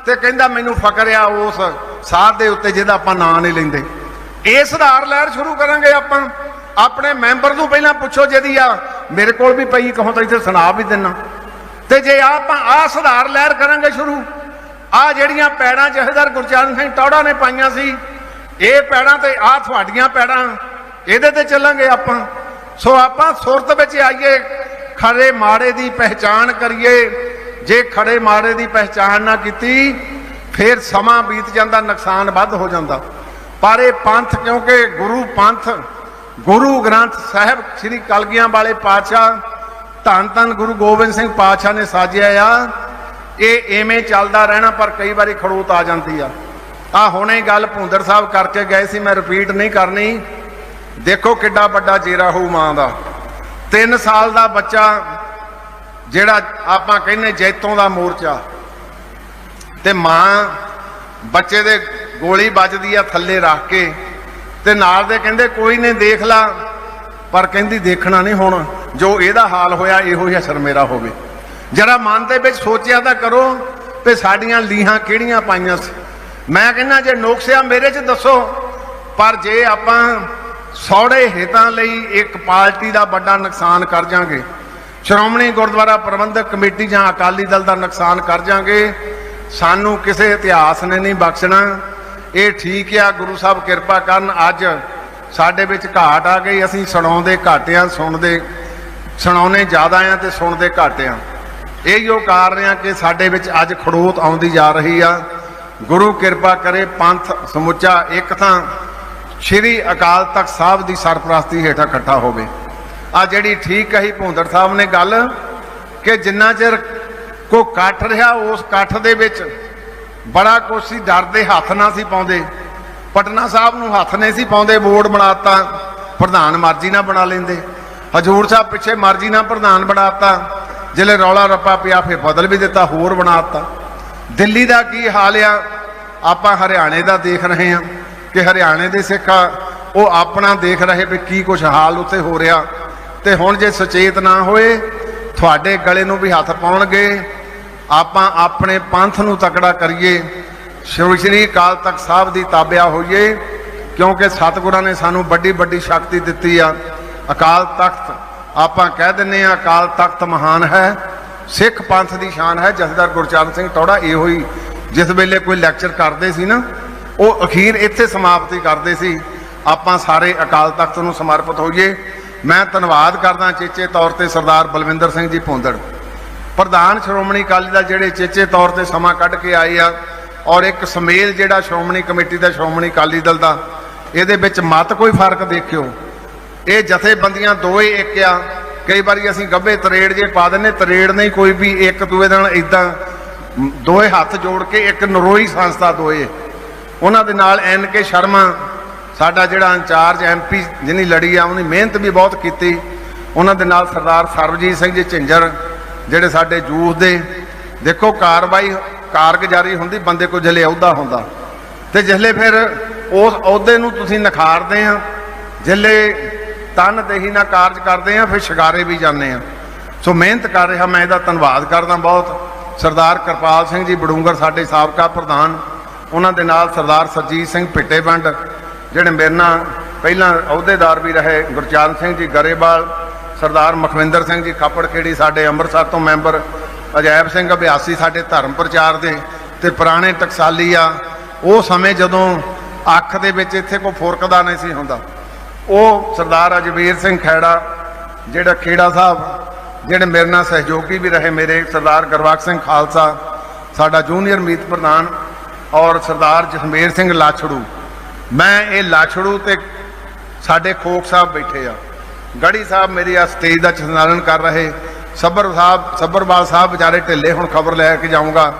ਤੇ ਕਹਿੰਦਾ ਮੈਨੂੰ ਫਕਰ ਆ ਉਸ ਸਾਧ ਦੇ ਉੱਤੇ ਜਿਹਦਾ ਆਪਾਂ ਨਾਂ ਨਹੀਂ ਲੈਂਦੇ। ਇਹ ਸੁਧਾਰ ਲਹਿਰ ਸ਼ੁਰੂ ਕਰਾਂਗੇ ਆਪਾਂ। ਆਪਣੇ ਮੈਂਬਰ ਨੂੰ ਪਹਿਲਾਂ ਪੁੱਛੋ ਜਿਹਦੀ ਆ, ਮੇਰੇ ਕੋਲ ਵੀ ਪਈ, ਕਹੋ ਤਾਂ ਇੱਥੇ ਸੁਣਾ ਵੀ ਦਿੰਨਾ। ਤੇ ਜੇ ਆਪਾਂ ਆ ਸੁਧਾਰ ਲਹਿਰ ਕਰਾਂਗੇ ਸ਼ੁਰੂ, ਆ ਜਿਹੜੀਆਂ ਪੈੜਾਂ ਜਹੇਦਾਰ ਗੁਰਚਰਨ ਸਿੰਘ ਟੌੜਾ ਨੇ ਪਾਈਆਂ ਸੀ, ਇਹ ਪੈੜਾਂ ਤੇ ਆ ਤੁਹਾਡੀਆਂ ਪੈੜਾਂ, ਇਹਦੇ ਤੇ ਚੱਲਾਂਗੇ ਆਪਾਂ। ਸੋ ਆਪਾਂ ਸੁਰਤ ਵਿੱਚ ਆਈਏ। ਖਰੇ ਮਾੜੇ ਦੀ ਪਹਿਚਾਣ ਕਰੀਏ। ਜੇ ਖੜੇ ਮਾੜੇ ਦੀ ਪਹਿਚਾਣ ਨਾ ਕੀਤੀ, ਫਿਰ ਸਮਾਂ ਬੀਤ ਜਾਂਦਾ, ਨੁਕਸਾਨ ਵੱਧ ਹੋ ਜਾਂਦਾ। ਪਰ ਇਹ ਪੰਥ, ਕਿਉਂਕਿ ਗੁਰੂ ਪੰਥ, ਗੁਰੂ ਗ੍ਰੰਥ ਸਾਹਿਬ, ਸ੍ਰੀ ਕਲਗੀਆਂ ਵਾਲੇ ਪਾਤਸ਼ਾਹ, ਧੰਨ ਧੰਨ ਗੁਰੂ ਗੋਬਿੰਦ ਸਿੰਘ ਪਾਤਸ਼ਾਹ ਨੇ ਸਾਜਿਆ ਆ। ਇਹ ਐਵੇਂ ਚੱਲਦਾ ਰਹਿਣਾ, ਪਰ ਕਈ ਵਾਰੀ ਖੜੋਤ ਆ ਜਾਂਦੀ ਆ। ਆ ਹੁਣੇ ਗੱਲ ਭੁੰਦਰ ਸਾਹਿਬ ਕਰਕੇ ਗਏ ਸੀ, ਮੈਂ ਰਿਪੀਟ ਨਹੀਂ ਕਰਨੀ। ਦੇਖੋ ਕਿੱਡਾ ਵੱਡਾ ਜੇਰਾ ਹੋਊ ਮਾਂ ਦਾ। 3 ਸਾਲ ਦਾ ਬੱਚਾ ਜਿਹੜਾ ਆਪਾਂ ਕਹਿੰਦੇ ਜੈਤੋਂ ਦਾ ਮੋਰਚਾ। ਤੇ ਮਾਂ ਬੱਚੇ ਦੇ ਗੋਲੀ ਵੱਜਦੀ ਆ ਥੱਲੇ ਰੱਖ ਕੇ ਤੇ ਨਾਲ ਦੇ ਕਹਿੰਦੇ ਕੋਈ ਨਹੀਂ ਦੇਖ ਲਾ, ਪਰ ਕਹਿੰਦੀ ਦੇਖਣਾ ਨਹੀਂ ਹੁਣ, ਜੋ ਇਹਦਾ ਹਾਲ ਹੋਇਆ ਇਹੋ ਹੀ ਅਸਰ ਮੇਰਾ ਹੋਵੇ। ਜਰਾ ਮਨ ਦੇ ਵਿੱਚ ਸੋਚਿਆ ਤਾਂ ਕਰੋ ਤੇ ਸਾਡੀਆਂ ਲੀਹਾਂ ਕਿਹੜੀਆਂ ਪਾਈਆਂ ਸੀ। ਮੈਂ ਕਹਿੰਦਾ ਜੇ ਨੁਕਸਿਆ ਮੇਰੇ 'ਚ ਦੱਸੋ, ਪਰ ਜੇ ਆਪਾਂ ਸੌੜੇ ਹਿੱਤਾਂ ਲਈ ਇੱਕ ਪਾਰਟੀ ਦਾ ਵੱਡਾ ਨੁਕਸਾਨ ਕਰ ਜਾਾਂਗੇ। ਸ਼੍ਰੋਮਣੀ ਗੁਰਦੁਆਰਾ ਪ੍ਰਬੰਧਕ ਕਮੇਟੀ ਜਾਂ ਅਕਾਲੀ ਦਲ ਦਾ ਨੁਕਸਾਨ ਕਰ ਜਾਾਂਗੇ। ਸਾਨੂੰ ਕਿਸੇ ਇਤਿਹਾਸ ਨੇ ਨਹੀਂ ਬਖਸ਼ਣਾ। ਇਹ ਠੀਕ ਆ, ਗੁਰੂ ਸਾਹਿਬ ਕਿਰਪਾ ਕਰਨ ਅੱਜ ਸਾਡੇ ਵਿੱਚ ਘਾਟ ਆ ਗਈ। ਅਸੀਂ ਸੁਣਾਉਂਦੇ ਘਾਟਿਆਂ ਸੁਣਦੇ ਸੁਣਾਉਨੇ ਜ਼ਿਆਦਾ ਆ ਤੇ ਸੁਣਦੇ ਘੱਟ ਆ। ਇਹ ਜੋ ਕਾਰਨ ਆ ਕਿ ਸਾਡੇ ਵਿੱਚ ਅੱਜ ਖੜੋਤ ਆਉਂਦੀ ਜਾ ਰਹੀ ਆ। ਗੁਰੂ ਕਿਰਪਾ ਕਰੇ ਪੰਥ ਸਮੁੱਚਾ ਇੱਕ ਤਾਂ ਸ਼੍ਰੀ ਅਕਾਲ ਤਖਤ ਸਾਹਿਬ ਦੀ ਸਰਪ੍ਰਸਤੀ ਹੇਠਾਂ ਇਕੱਠਾ ਹੋਵੇ। ਆ ਜਿਹੜੀ ਠੀਕ ਕਹੀ ਭੁੰਦਰ ਸਾਹਿਬ ਨੇ ਗੱਲ, ਕਿ ਜਿੰਨਾ ਚਿਰ ਕੋ ਕੱਠ ਰਿਹਾ, ਉਸ ਕੱਠ ਦੇ ਵਿੱਚ ਬੜਾ ਕੁਛ ਸੀ ਡਰਦੇ ਹੱਥ ਨਾ ਸੀ ਪਾਉਂਦੇ। ਪਟਨਾ ਸਾਹਿਬ ਨੂੰ ਹੱਥ ਨਹੀਂ ਸੀ ਪਾਉਂਦੇ, ਬੋਰਡ ਬਣਾਤਾ ਪ੍ਰਧਾਨ ਮਰਜ਼ੀ ਨਾਲ ਬਣਾ ਲੈਂਦੇ। ਹਜੂਰ ਸਾਹਿਬ ਪਿੱਛੇ ਮਰਜ਼ੀ ਨਾਲ ਪ੍ਰਧਾਨ ਬਣਾਤਾ ਜਿਹੜੇ ਰੌਲਾ ਰੱਪਾ ਪਿਆ ਫੇ ਬਦਲ ਵੀ ਦਿੱਤਾ, ਹੋਰ ਬਣਾਤਾ ਦਿੱਲੀ ਦਾ ਕੀ ਹਾਲ ਆ? ਆਪਾਂ ਹਰਿਆਣੇ ਦਾ ਦੇਖ ਰਹੇ ਹਾਂ। ਕਿ ਹਰਿਆਣੇ ਦੇ ਸਿੱਖ ਆ, ਉਹ ਆਪਣਾ ਦੇਖ ਰਹੇ ਵੀ ਕੀ ਕੁਝ ਹਾਲ ਉੱਥੇ ਹੋ ਰਿਹਾ। ਤੇ ਹੁਣ ਜੇ ਸੁਚੇਤ ਨਾ ਹੋਏ ਤੁਹਾਡੇ ਗਲੇ ਨੂੰ ਵੀ ਹੱਥ ਪਾਉਣਗੇ। ਆਪਾਂ ਆਪਣੇ ਪੰਥ ਨੂੰ ਤਕੜਾ ਕਰੀਏ। ਸ਼੍ਰੀ ਸ਼੍ਰੀ ਅਕਾਲ ਤਖਤ ਸਾਹਿਬ ਦੀ ਤਾਬਿਆ ਹੋਈਏ ਕਿਉਂਕਿ ਸਤਿਗੁਰਾਂ ਨੇ ਸਾਨੂੰ ਵੱਡੀ ਵੱਡੀ ਸ਼ਕਤੀ ਦਿੱਤੀ ਆ। ਅਕਾਲ ਤਖਤ ਆਪਾਂ ਕਹਿ ਦਿੰਨੇ ਆ ਅਕਾਲ ਤਖਤ ਮਹਾਨ ਹੈ। ਸਿੱਖ ਪੰਥ ਦੀ ਸ਼ਾਨ ਹੈ ਜਥੇਦਾਰ ਗੁਰਚਰਨ ਸਿੰਘ ਟੌੜਾ ਇਹੋ ਹੀ ਜਿਸ ਵੇਲੇ ਕੋਈ ਲੈਕਚਰ ਕਰਦੇ ਸੀ ਨਾ ਉਹ ਅਖੀਰ ਇੱਥੇ ਸਮਾਪਤੀ ਕਰਦੇ ਸੀ। ਆਪਾਂ ਸਾਰੇ ਅਕਾਲ ਤਖਤ ਨੂੰ ਸਮਰਪਿਤ ਹੋਈਏ। ਮੈਂ ਧੰਨਵਾਦ ਕਰਦਾ ਚੇਚੇ ਤੌਰ ਤੇ ਸਰਦਾਰ ਬਲਵਿੰਦਰ ਸਿੰਘ ਜੀ ਭੁੰਦੜ। ਪ੍ਰਧਾਨ ਸ਼੍ਰੋਮਣੀ ਅਕਾਲੀ ਦਲ ਜਿਹੜੇ ਚੇਚੇ ਤੌਰ ਤੇ ਸਮਾਂ ਕੱਢ ਕੇ ਆਏ ਆ ਔਰ ਇੱਕ ਸਮੇਲ ਜਿਹੜਾ ਸ਼੍ਰੋਮਣੀ ਕਮੇਟੀ ਦਾ ਸ਼੍ਰੋਮਣੀ ਅਕਾਲੀ ਦਲ ਦਾ, ਇਹਦੇ ਵਿੱਚ ਮਤ ਕੋਈ ਫ਼ਰਕ ਦੇਖਿਓ। ਇਹ ਜਥੇਬੰਦੀਆਂ ਦੋਏ ਇੱਕ ਆ। ਕਈ ਵਾਰੀ ਅਸੀਂ ਗੱਭੇ ਤਰੇੜ ਜੇ ਪਾ ਦਿੰਨੇ ਤਰੇੜ ਨਹੀਂ ਕੋਈ ਵੀ ਇੱਕ ਦੂਏ ਨਾਲ ਇਦਾਂ ਦੋਏ ਹੱਥ ਜੋੜ ਕੇ ਇੱਕ ਨਰੋਈ ਸੰਸਥਾ ਦੋਏ। ਉਹਨਾਂ ਦੇ ਨਾਲ ਐਨ ਕੇ ਸ਼ਰਮਾ, ਸਾਡਾ ਜਿਹੜਾ ਇੰਚਾਰਜ ਐਮਪੀ ਜਿਹਨੀ ਲੜੀ ਆ, ਉਹਨੇ ਮਿਹਨਤ ਵੀ ਬਹੁਤ ਕੀਤੀ। ਉਹਨਾਂ ਦੇ ਨਾਲ ਸਰਦਾਰ ਸਰਬਜੀਤ ਸਿੰਘ ਜੀ ਝਿੰਜਰ, ਜਿਹੜੇ ਸਾਡੇ ਜੂਸ ਦੇ, ਦੇਖੋ ਕਾਰਵਾਈ ਕਾਰਗੁਜ਼ਾਰੀ ਹੁੰਦੀ, ਬੰਦੇ ਕੋਲ ਜਲੇ ਅਹੁਦਾ ਹੁੰਦਾ। ਤੇ ਜਿਸਲੇ ਫਿਰ ਉਸ ਅਹੁਦੇ ਨੂੰ ਤੁਸੀਂ ਨਖਾਰਦੇ ਆ ਜਿਸਲੇ ਤਨ ਦੇਹੀ ਨਾਲ ਕਾਰਜ ਕਰਦੇ ਆ, ਫਿਰ ਸ਼ਿਕਾਰੇ ਵੀ ਜਾਂਦੇ ਆ। ਸੋ ਮਿਹਨਤ ਕਰ ਰਿਹਾ, ਮੈਂ ਇਹਦਾ ਧੰਨਵਾਦ ਕਰਦਾ ਬਹੁਤ। ਸਰਦਾਰ ਕਿਰਪਾਲ ਸਿੰਘ ਜੀ ਬੜੂੰਗਰ, ਸਾਡੇ ਸਾਬਕਾ ਪ੍ਰਧਾਨ ਉਹਨਾਂ ਦੇ ਨਾਲ ਸਰਦਾਰ ਸਰਜੀਤ ਸਿੰਘ ਭਿੱਟੇਵੰਡ ਜਿਹੜੇ ਮੇਰੇ ਨਾਲ ਪਹਿਲਾਂ ਅਹੁਦੇਦਾਰ ਵੀ ਰਹੇ, ਗੁਰਚਰਨ ਸਿੰਘ ਜੀ ਗਰੇਵਾਲ, ਸਰਦਾਰ ਮਖਵਿੰਦਰ ਸਿੰਘ ਜੀ ਖਾਪੜਖੇੜੀ ਸਾਡੇ ਅੰਮ੍ਰਿਤਸਰ ਤੋਂ ਮੈਂਬਰ, ਅਜੈਬ ਸਿੰਘ ਅਭਿਆਸੀ ਸਾਡੇ ਧਰਮ ਪ੍ਰਚਾਰ ਦੇ ਤੇ ਪੁਰਾਣੇ ਟਕਸਾਲੀ ਆ, ਉਹ ਸਮੇਂ ਜਦੋਂ ਅੱਖ ਦੇ ਵਿੱਚ ਇੱਥੇ ਕੋਈ ਫੁਰਕਦਾ ਨਹੀਂ ਸੀ ਹੁੰਦਾ। ਉਹ ਸਰਦਾਰ ਅਜਵੀਰ ਸਿੰਘ ਖੈੜਾ, ਜਿਹੜਾ ਖੇੜਾ ਸਾਹਿਬ, ਜਿਹੜੇ ਮੇਰੇ ਨਾਲ ਸਹਿਯੋਗੀ ਵੀ ਰਹੇ, ਮੇਰੇ ਸਰਦਾਰ ਗੁਰਬਖਸ਼ ਸਿੰਘ ਖਾਲਸਾ, ਸਾਡਾ ਜੂਨੀਅਰ ਮੀਤ ਪ੍ਰਧਾਨ ਔਰ ਸਰਦਾਰ ਜਸਮੇਰ ਸਿੰਘ ਲਾਛੜੂ। ਮੈਂ ਇਹ ਲਾਛੜੂ ਤੇ ਸਾਡੇ ਖੋਖ ਸਾਹਿਬ ਬੈਠੇ ਆ। ਗੜੀ ਸਾਹਿਬ ਮੇਰੀ ਆ ਸਟੇਜ ਦਾ ਸੰਚਾਲਨ ਕਰ ਰਹੇ। ਸੱਬਰ ਸਾਹਿਬ, ਸੱਬਰਵਾਲ ਸਾਹਿਬ ਵਿਚਾਰੇ ਢਿੱਲੇ ਹੁਣ ਖਬਰ ਲੈ ਕੇ ਜਾਊਂਗਾ।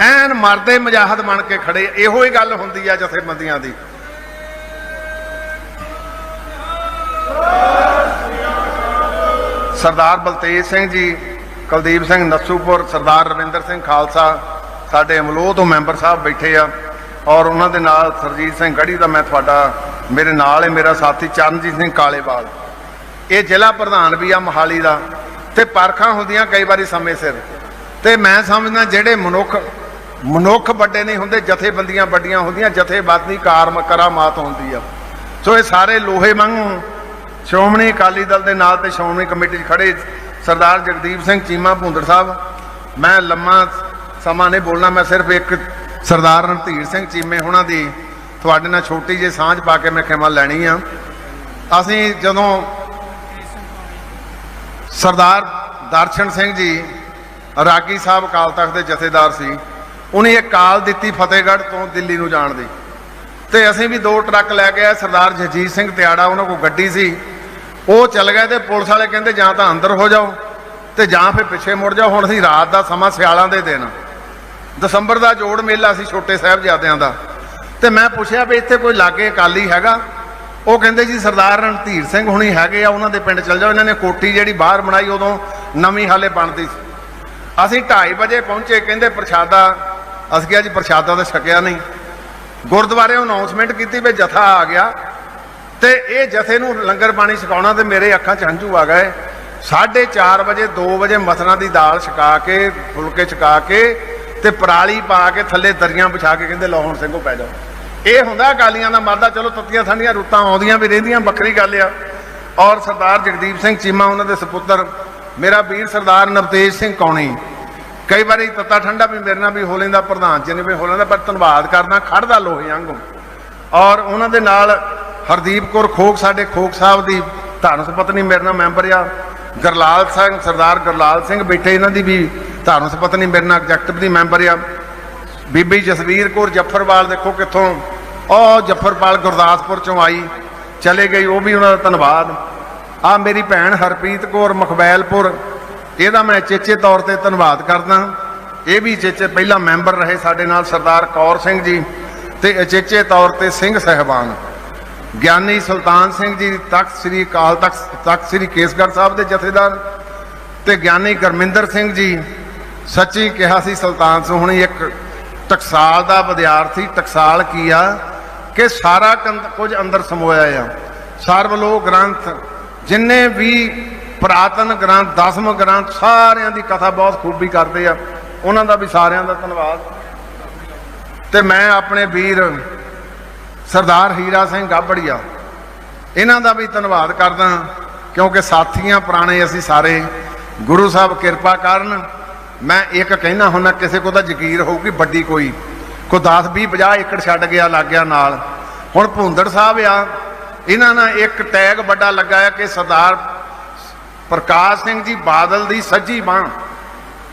ਐਨ ਮਰਦੇ ਮਜਾਹਦ ਬਣ ਕੇ ਖੜੇ। ਇਹੋ ਹੀ ਗੱਲ ਹੁੰਦੀ ਆ ਜਥੇਬੰਦੀਆਂ ਦੀ। ਸਰਦਾਰ ਬਲਤੇਜ ਸਿੰਘ ਜੀ, ਕੁਲਦੀਪ ਸਿੰਘ ਨਸੂਪੁਰ, ਸਰਦਾਰ ਰਵਿੰਦਰ ਸਿੰਘ ਖਾਲਸਾ ਸਾਡੇ ਅਮਲੋਹ ਤੋਂ ਮੈਂਬਰ ਸਾਹਿਬ ਬੈਠੇ ਆ ਔਰ ਉਹਨਾਂ ਦੇ ਨਾਲ ਸਰਜੀਤ ਸਿੰਘ ਗੜੀ ਦਾ ਮੈਂ ਤੁਹਾਡਾ, ਮੇਰੇ ਨਾਲ ਹੈ ਮੇਰਾ ਸਾਥੀ ਚਰਨਜੀਤ ਸਿੰਘ ਕਾਲੇਵਾਲ। ਇਹ ਜ਼ਿਲ੍ਹਾ ਪ੍ਰਧਾਨ ਵੀ ਆ ਮਹਾਲੀ ਦਾ ਤੇ ਪਰਖਾਂ ਹੁੰਦੀਆਂ ਕਈ ਵਾਰੀ ਸਮੇਂ ਸਿਰ। ਤੇ ਮੈਂ ਸਮਝਦਾ ਜਿਹੜੇ ਮਨੁੱਖ ਮਨੁੱਖ ਵੱਡੇ ਨਹੀਂ ਹੁੰਦੇ, ਜਥੇਬੰਦੀਆਂ ਵੱਡੀਆਂ ਹੁੰਦੀਆਂ ਜਥੇਬੰਦੀ ਕਾਰਮ ਕਰਾਮਾਤ ਹੁੰਦੀ ਆ। ਸੋ ਇਹ ਸਾਰੇ ਲੋਹੇ ਵਾਂਗੂ ਸ਼੍ਰੋਮਣੀ ਅਕਾਲੀ ਦਲ ਦੇ ਨਾਲ ਤੇ ਸ਼੍ਰੋਮਣੀ ਕਮੇਟੀ 'ਚ ਖੜੇ ਸਰਦਾਰ ਜਗਦੀਪ ਸਿੰਘ ਚੀਮਾ ਭੁੰਦੜ ਸਾਹਿਬ। ਮੈਂ ਲੰਮਾ ਸਮਾਂ ਨਹੀਂ ਬੋਲਣਾ, ਮੈਂ ਸਿਰਫ ਇੱਕ ਸਰਦਾਰ ਰਣਧੀਰ ਸਿੰਘ ਚੀਮੇ ਉਹਨਾਂ ਦੀ, ਤੁਹਾਡੇ ਨਾਲ ਛੋਟੀ ਜਿਹੀ ਸਾਂਝ ਪਾ ਕੇ ਮੈਂ ਖਿਮਾ ਲੈਣੀ ਆ। ਅਸੀਂ ਜਦੋਂ ਸਰਦਾਰ ਦਰਸ਼ਨ ਸਿੰਘ ਜੀ, ਰਾਗੀ ਸਾਹਿਬ ਅਕਾਲ ਤਖਤ ਦੇ ਜਥੇਦਾਰ ਸੀ, ਉਹਨੇ ਇੱਕ ਕਾਲ ਦਿੱਤੀ ਫਤਿਹਗੜ੍ਹ ਤੋਂ ਦਿੱਲੀ ਨੂੰ ਜਾਣ ਦੀ। ਤੇ ਅਸੀਂ ਵੀ ਦੋ ਟਰੱਕ ਲੈ ਕੇ ਆਏ, ਸਰਦਾਰ ਜਗਜੀਤ ਸਿੰਘ ਤਿਆੜਾ ਉਹਨਾਂ ਕੋਲ ਗੱਡੀ ਸੀ। ਉਹ ਚੱਲ ਗਏ ਤੇ ਪੁਲਿਸ ਵਾਲੇ ਕਹਿੰਦੇ ਜਾਂ ਤਾਂ ਅੰਦਰ ਹੋ ਜਾਓ ਤੇ ਜਾਂ ਫਿਰ ਪਿੱਛੇ ਮੁੜ ਜਾਓ। ਹੁਣ ਅਸੀਂ ਰਾਤ ਦਾ ਸਮਾਂ ਸਿਆਲਾਂ ਦੇ ਦਿਨ। ਦਸੰਬਰ ਦਾ ਜੋੜ ਮੇਲਾ ਸੀ ਛੋਟੇ ਸਾਹਿਬਜ਼ਾਦਿਆਂ ਦਾ। ਤੇ ਮੈਂ ਪੁੱਛਿਆ ਵੀ ਇੱਥੇ ਕੋਈ ਲਾਗੇ ਅਕਾਲੀ ਹੈਗਾ? ਉਹ ਕਹਿੰਦੇ ਜੀ ਸਰਦਾਰ ਰਣਧੀਰ ਸਿੰਘ ਹੁਣੀ ਹੈਗੇ ਆ, ਉਹਨਾਂ ਦੇ ਪਿੰਡ ਚਲ ਜਾਓ। ਇਹਨਾਂ ਨੇ ਕੋਠੀ ਜਿਹੜੀ ਬਾਹਰ ਬਣਾਈ, ਉਦੋਂ ਨਵੀਂ ਹਾਲੇ ਬਣਦੀ ਸੀ। ਅਸੀਂ 2:30 ਵਜੇ ਪਹੁੰਚੇ, ਕਹਿੰਦੇ ਪ੍ਰਸ਼ਾਦਾ, ਅਸੀਂ ਕਿਹਾ ਜੀ ਪ੍ਰਸ਼ਾਦਾ ਤਾਂ ਛਕਿਆ ਨਹੀਂ। ਗੁਰਦੁਆਰੇ ਅਨਾਉਂਸਮੈਂਟ ਕੀਤੀ ਵੀ ਜਥਾ ਆ ਗਿਆ। ਤੇ ਇਹ ਜਥੇ ਨੂੰ ਲੰਗਰ ਪਾਣੀ ਛਕਾਉਣਾ ਤੇ ਮੇਰੇ ਅੱਖਾਂ 'ਚ ਹੰਝੂ ਆ ਗਏ। 4:30 ਵਜੇ 2 ਵਜੇ ਮਸਰਾਂ ਦੀ ਦਾਲ ਛਕਾ ਕੇ, ਫੁਲਕੇ ਛਕਾ ਕੇ ਤੇ ਪਰਾਲੀ ਪਾ ਕੇ ਥੱਲੇ ਦਰੀਆਂ ਵਿਛਾ ਕੇ ਕਹਿੰਦੇ ਲੋਹਣ ਹੁਣ ਸਿੰਘੋ ਪੈ ਜਾਓ। ਇਹ ਹੁੰਦਾ ਅਕਾਲੀਆਂ ਦਾ ਮਰਦਾ ਚਲੋ ਤੱਤੀਆਂ ਸਾਡੀਆਂ ਰੁੱਤਾਂ ਆਉਂਦੀਆਂ ਵੀ ਰਹਿੰਦੀਆਂ, ਵੱਖਰੀ ਗੱਲ ਆ। ਔਰ ਸਰਦਾਰ ਜਗਦੀਪ ਸਿੰਘ ਚੀਮਾ, ਉਹਨਾਂ ਦੇ ਸੁਪੁੱਤਰ, ਮੇਰਾ ਵੀਰ ਸਰਦਾਰ ਨਵਤੇਜ ਸਿੰਘ ਕੌਣੀ। ਕਈ ਵਾਰੀ ਤੱਤਾ ਠੰਡਾ ਵੀ ਮੇਰੇ ਨਾਲ ਵੀ ਹੋ ਲੈਂਦਾ, ਪ੍ਰਧਾਨ ਜੀ ਨੇ ਵੀ ਹੋ ਲੈਂਦਾ, ਪਰ ਧੰਨਵਾਦ ਕਰਦਾ, ਖੜਦਾ ਲੋਹੇ ਵਾਂਗੂ। ਔਰ ਉਹਨਾਂ ਦੇ ਨਾਲ ਹਰਦੀਪ ਕੌਰ ਖੋਖ, ਸਾਡੇ ਖੋਖ ਸਾਹਿਬ ਦੀ ਧਾਰਮਿਕ ਪਤਨੀ ਮੇਰੇ ਨਾਲ ਮੈਂਬਰ ਆ। ਗਰਲਾਲ ਸਿੰਘ, ਸਰਦਾਰ ਗਰਲਾਲ ਸਿੰਘ ਬੈਠੇ, ਇਹਨਾਂ ਦੀ ਵੀ ਧਾਰਮਿਕ ਪਤਨੀ ਮੇਰੇ ਨਾਲ ਐਗਜ਼ੈਕਟਿਵ ਦੀ ਮੈਂਬਰ ਆ। ਬੀਬੀ ਜਸਵੀਰ ਕੌਰ ਜੱਫਰਵਾਲ ਦੇਖੋ ਕਿੱਥੋਂ। ਉਹ ਜੱਫਰਵਾਲ ਗੁਰਦਾਸਪੁਰ ਚੋਂ ਆਈ, ਚਲੇ ਗਈ, ਉਹ ਵੀ ਉਹਨਾਂ ਦਾ ਧੰਨਵਾਦ। ਆ ਮੇਰੀ ਭੈਣ ਹਰਪ੍ਰੀਤ ਕੌਰ ਮਖਬੈਲਪੁਰ, ਇਹਦਾ ਮੈਂ ਚੇਚੇ ਤੌਰ ਤੇ ਧੰਨਵਾਦ ਕਰਦਾ। ਇਹ ਵੀ ਚੇਚੇ ਪਹਿਲਾ ਮੈਂਬਰ ਰਹੇ ਸਾਡੇ ਨਾਲ, ਸਰਦਾਰ ਕੌਰ ਸਿੰਘ ਜੀ ਤੇ ਅਚੇਚੇ ਤੌਰ ਤੇ ਸਿੰਘ ਸਹਿਬਾਨ। ਗਿਆਨੀ ਸੁਲਤਾਨ ਸਿੰਘ ਜੀ ਤਖਤ ਸ੍ਰੀ ਅਕਾਲ ਤਖਤ ਤਖਤ ਸ੍ਰੀ ਕੇਸਗੜ੍ਹ ਸਾਹਿਬ ਦੇ ਜਥੇਦਾਰ ਤੇ ਗਿਆਨੀ ਕਰਮਿੰਦਰ ਸਿੰਘ ਜੀ ਸੱਚੀ ਕਿਹਾ ਸੀ ਸੁਲਤਾਨ ਸੋਹਣੀ ਇੱਕ ਟਕਸਾਲ ਦਾ ਵਿਦਿਆਰਥੀ ਟਕਸਾਲ ਕੀ ਆ? ਕਿ ਸਾਰਾ ਕੰਦ- ਕੁਝ ਅੰਦਰ ਸਮੋਇਆ ਆ। ਸਰਵਲੋਕ ਗ੍ਰੰਥ, ਜਿੰਨੇ ਵੀ ਪ੍ਰਾਤਨ ਗ੍ਰੰਥ, ਦਸਮ ਗ੍ਰੰਥ, ਸਾਰਿਆਂ ਦੀ ਕਥਾ ਬਹੁਤ ਖੂਬੀ ਕਰਦੇ ਆ। ਉਹਨਾਂ ਦਾ ਵੀ ਸਾਰਿਆਂ ਦਾ ਧੰਨਵਾਦ। ਤੇ ਮੈਂ ਆਪਣੇ ਵੀਰ ਸਰਦਾਰ ਹੀਰਾ ਸਿੰਘ ਗਾਬੜੀਆ, ਇਹਨਾਂ ਦਾ ਵੀ ਧੰਨਵਾਦ ਕਰਦਾ ਕਿਉਂਕਿ ਸਾਥੀਆਂ ਪੁਰਾਣੇ ਅਸੀਂ ਸਾਰੇ, ਗੁਰੂ ਸਾਹਿਬ ਕਿਰਪਾ ਕਰਨ ਮੈਂ ਇੱਕ ਕਹਿਣਾ ਹੁੰਦਾ, ਕਿਸੇ ਕੋ ਤਾਂ ਜ਼ਕੀਰ ਹੋਊਗੀ, ਵੱਡੀ ਕੋਈ। ਕੋ 10 20 50 ਏਕੜ ਛੱਡ ਗਿਆ, ਲੱਗ ਗਿਆ ਨਾਲ। ਹੁਣ ਭੁੰਦੜ ਸਾਹਿਬ ਆ, ਇਹਨਾਂ ਨਾਲ ਇੱਕ ਟੈਗ ਵੱਡਾ ਲੱਗਾ ਆ ਕਿ ਸਰਦਾਰ ਪ੍ਰਕਾਸ਼ ਸਿੰਘ ਜੀ ਬਾਦਲ ਦੀ ਸੱਜੀ ਬਾਹ।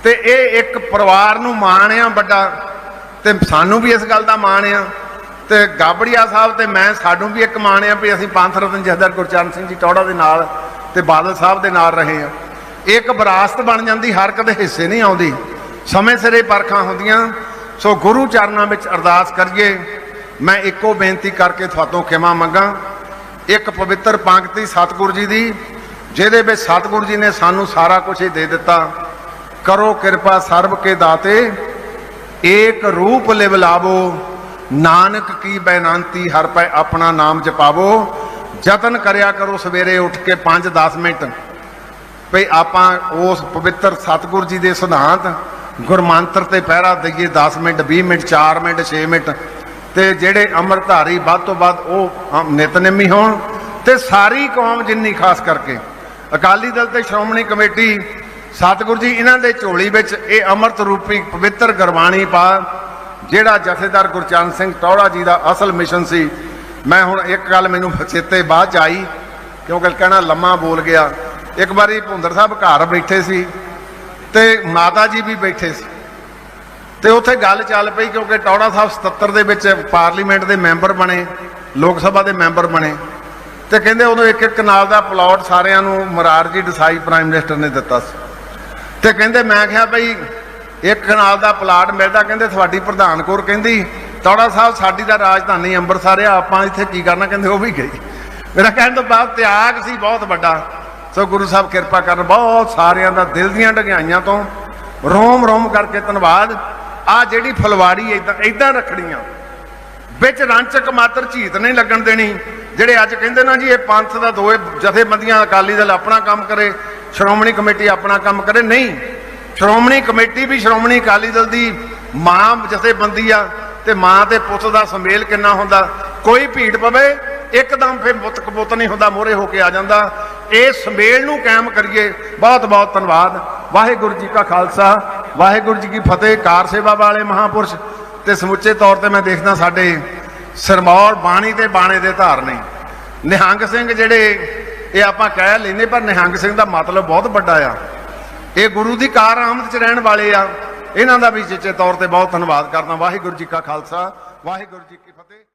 ਤੇ ਇਹ ਇੱਕ ਪਰਿਵਾਰ ਨੂੰ ਮਾਣ ਆ ਵੱਡਾ, ਤੇ ਸਾਨੂੰ ਵੀ ਇਸ ਗੱਲ ਦਾ ਮਾਣ ਆ। ਤੇ ਗਾਬੜੀਆ ਸਾਹਿਬ ਤੇ ਮੈਂ, ਸਾਨੂੰ ਵੀ ਇੱਕ ਮਾਣ ਆ ਵੀ ਅਸੀਂ ਪੰਥ ਰਤਨ ਜਥੇਦਾਰ ਗੁਰਚਰਨ ਸਿੰਘ ਜੀ ਟੌੜਾ ਦੇ ਨਾਲ ਤੇ ਬਾਦਲ ਸਾਹਿਬ ਦੇ ਨਾਲ ਰਹੇ ਆ। ਇੱਕ ਵਿਰਾਸਤ ਬਣ ਜਾਂਦੀ, ਹਰ ਕਦੇ ਹਿੱਸੇ ਨਹੀਂ ਆਉਂਦੀ। ਸਮੇਂ ਸਿਰੇ ਪਰਖਾਂ ਹੁੰਦੀਆਂ। ਸੋ ਗੁਰੂ ਚਰਨਾਂ ਵਿੱਚ ਅਰਦਾਸ ਕਰੀਏ। ਮੈਂ ਇੱਕੋ ਬੇਨਤੀ ਕਰਕੇ ਤੁਹਾਤੋਂ ਖਿਮਾ ਮੰਗਾ। ਇੱਕ ਪਵਿੱਤਰ ਪੰਕਤੀ ਸਤਿਗੁਰੂ ਜੀ ਦੀ, ਜਿਹਦੇ ਵਿੱਚ ਸਤਿਗੁਰੂ ਜੀ ਨੇ ਸਾਨੂੰ ਸਾਰਾ ਕੁਝ ਹੀ ਦੇ ਦਿੱਤਾ। ਕਰੋ ਕਿਰਪਾ ਸਰਬ ਕੇ ਦਾਤੇ। ਏਕ ਰੂਪ ਲਿਵ ਲਾਵੋ। ਨਾਨਕ ਕੀ ਬੈਨਾਂਤੀ, ਹਰ ਪੈ ਆਪਣਾ ਨਾਮ ਜਪਾਵੋ। ਯਤਨ ਕਰਿਆ ਕਰੋ ਸਵੇਰੇ ਉੱਠ ਕੇ 5-10 ਮਿੰਟ। ਭਈ ਆਪਾਂ ਉਸ ਪਵਿੱਤਰ ਸਤਿਗੁਰੂ ਜੀ ਦੇ ਸਿਧਾਂਤ ਗੁਰਮੰਤਰ ਤੇ ਪਹਿਰਾ ਦਈਏ 10 ਮਿੰਟ 20 ਮਿੰਟ 4 ਮਿੰਟ 6 ਮਿੰਟ ਤੇ ਜਿਹੜੇ ਅੰਮ੍ਰਿਤਧਾਰੀ ਵੱਧ ਤੋਂ ਵੱਧ ਉਹ ਅਮ, ਨਿਤਨੇਮੀ ਹੋਣ ਤੇ ਸਾਰੀ ਕੌਮ ਜਿੰਨੀ ਖਾਸ ਕਰਕੇ। ਅਕਾਲੀ ਦਲ ਤੇ ਸ਼੍ਰੋਮਣੀ ਕਮੇਟੀ ਸਤਿਗੁਰੂ ਜੀ ਇਹਨਾਂ ਦੇ ਝੋਲੀ ਵਿੱਚ ਇਹ ਅੰਮ੍ਰਿਤ ਰੂਪੀ ਪਵਿੱਤਰ ਗੁਰਬਾਣੀ ਪਾ ਜਿਹੜਾ ਜਥੇਦਾਰ ਗੁਰਚਰਨ ਸਿੰਘ ਟੌੜਾ ਜੀ ਦਾ ਅਸਲ ਮਿਸ਼ਨ ਸੀ। ਮੈਂ ਹੁਣ ਇੱਕ ਗੱਲ ਮੈਨੂੰ ਚੇਤੇ ਬਾਅਦ ਚ ਆਈ ਕਿਉਂਕਿ ਕਹਿਣਾ ਲੰਮਾ ਬੋਲ ਗਿਆ। ਇੱਕ ਵਾਰੀ ਭੁੰਦਰ ਸਾਹਿਬ ਘਰ ਬੈਠੇ ਸੀ ਤੇ ਮਾਤਾ ਜੀ ਵੀ ਬੈਠੇ ਸੀ। ਤੇ ਉੱਥੇ ਗੱਲ ਚੱਲ ਪਈ ਕਿਉਂਕਿ ਟੌੜਾ ਸਾਹਿਬ 77 ਦੇ ਵਿੱਚ ਪਾਰਲੀਮੈਂਟ ਦੇ ਮੈਂਬਰ ਬਣੇ, ਲੋਕ ਸਭਾ ਦੇ ਮੈਂਬਰ ਬਣੇ। ਤੇ ਕਹਿੰਦੇ ਉਦੋਂ ਇੱਕ ਇੱਕ ਕਨਾਲ ਦਾ ਪਲਾਟ ਸਾਰਿਆਂ ਨੂੰ ਮਰਾਰਜੀ ਡਸਾਈ ਪ੍ਰਾਈਮ ਮਿਨਿਸਟਰ ਨੇ ਦਿੱਤਾ ਸੀ। ਤੇ ਕਹਿੰਦੇ ਮੈਂ ਕਿਹਾ ਬਈ ਇੱਕ ਕਨਾਲ ਦਾ ਪਲਾਟ ਮਿਲਦਾ, ਕਹਿੰਦੇ ਤੁਹਾਡੀ ਪ੍ਰਧਾਨ ਕੋਰ ਕਹਿੰਦੀ, ਟੌੜਾ ਸਾਹਿਬ ਸਾਡੀ ਦਾ ਰਾਜਧਾਨੀ ਅੰਮ੍ਰਿਤਸਰ ਆ, ਆਪਾਂ ਇੱਥੇ ਕੀ ਕਰਨਾ? ਕਹਿੰਦੇ ਉਹ ਵੀ ਗਈ। ਮੇਰਾ ਕਹਿਣ ਤੋਂ ਬਾਅਦ ਤਿਆਗ ਸੀ, ਬਹੁਤ ਵੱਡਾ। ਸੋ ਗੁਰੂ ਸਾਹਿਬ ਕਿਰਪਾ ਕਰਨ ਬਹੁਤ ਸਾਰਿਆਂ ਦਾ ਦਿਲ ਦੀਆਂ ਢਗਾਈਆਂ ਤੋਂ ਰੋਮ ਰੋਮ ਕਰਕੇ ਧੰਨਵਾਦ। ਆ ਜਿਹੜੀ ਫਲਵਾੜੀ ਇਦਾਂ ਇਦਾਂ ਰੱਖੜੀਆਂ, ਵਿੱਚ ਰਾਂਚਕ ਮਾਤਰ ਝੀਤ ਨਹੀਂ ਲੱਗਣ ਦੇਣੀ। ਜਿਹੜੇ ਅੱਜ ਕਹਿੰਦੇ ਨਾ ਜੀ ਇਹ ਪੰਥ ਦਾ ਦੋਏ ਜਥੇਬੰਦੀਆਂ ਅਕਾਲੀ ਦਲ ਆਪਣਾ ਕੰਮ ਕਰੇ, ਸ਼੍ਰੋਮਣੀ ਕਮੇਟੀ ਆਪਣਾ ਕੰਮ ਕਰੇ, ਨਹੀਂ। ਸ਼੍ਰੋਮਣੀ ਕਮੇਟੀ ਵੀ ਸ਼੍ਰੋਮਣੀ ਅਕਾਲੀ ਦਲ ਦੀ ਮਾਂ ਜਥੇਬੰਦੀ ਆ ਤੇ ਮਾਂ ਤੇ ਪੁੱਤ ਦਾ ਸਮੇਲ ਕਿੰਨਾ ਹੁੰਦਾ। ਕੋਈ ਭੀੜ ਪਵੇ, ਇੱਕਦਮ ਫਿਰ ਮੁੱਤ ਕਬੂਤ ਨਹੀਂ ਹੁੰਦਾ ਮੋਰੇ ਹੋ ਕੇ ਆ ਜਾਂਦਾ। ਇਹ ਸਮੇਲ ਨੂੰ ਕਾਇਮ ਕਰੀਏ। ਬਹੁਤ ਬਹੁਤ ਧੰਨਵਾਦ। ਵਾਹਿਗੁਰੂ ਜੀ ਕਾ ਖਾਲਸਾ। ਵਾਹਿਗੁਰੂ ਜੀ ਕੀ ਫਤਿਹ। ਕਾਰ ਸੇਵਾ ਵਾਲੇ ਮਹਾਪੁਰਸ਼ ਤੇ ਸਮੁੱਚੇ ਤੌਰ ਤੇ ਮੈਂ ਦੇਖਦਾ ਸਾਡੇ ਸਰਮੌਰ ਬਾਣੀ ਤੇ ਬਾਣੇ ਦੇ ਧਾਰ ਨੇ। ਨਿਹੰਗ ਸਿੰਘ ਜਿਹੜੇ, ਇਹ ਆਪਾਂ ਕਹਿ ਲੈਨੇ ਪਰ ਨਿਹੰਗ ਸਿੰਘ ਦਾ ਮਤਲਬ ਬਹੁਤ ਵੱਡਾ ਆ। ਇਹ ਗੁਰੂ ਦੀ ਕਾਰ ਆਮਦ ਚ ਰਹਿਣ ਵਾਲੇ ਆ। ਇਹਨਾਂ ਦਾ ਵੀ ਚੇਚੇ ਤੌਰ ਤੇ ਬਹੁਤ ਧੰਨਵਾਦ ਕਰਦਾ। ਵਾਹਿਗੁਰੂ ਜੀ ਕਾ ਖਾਲਸਾ। ਵਾਹਿਗੁਰੂ ਜੀ ਕੀ ਫਤਿਹ।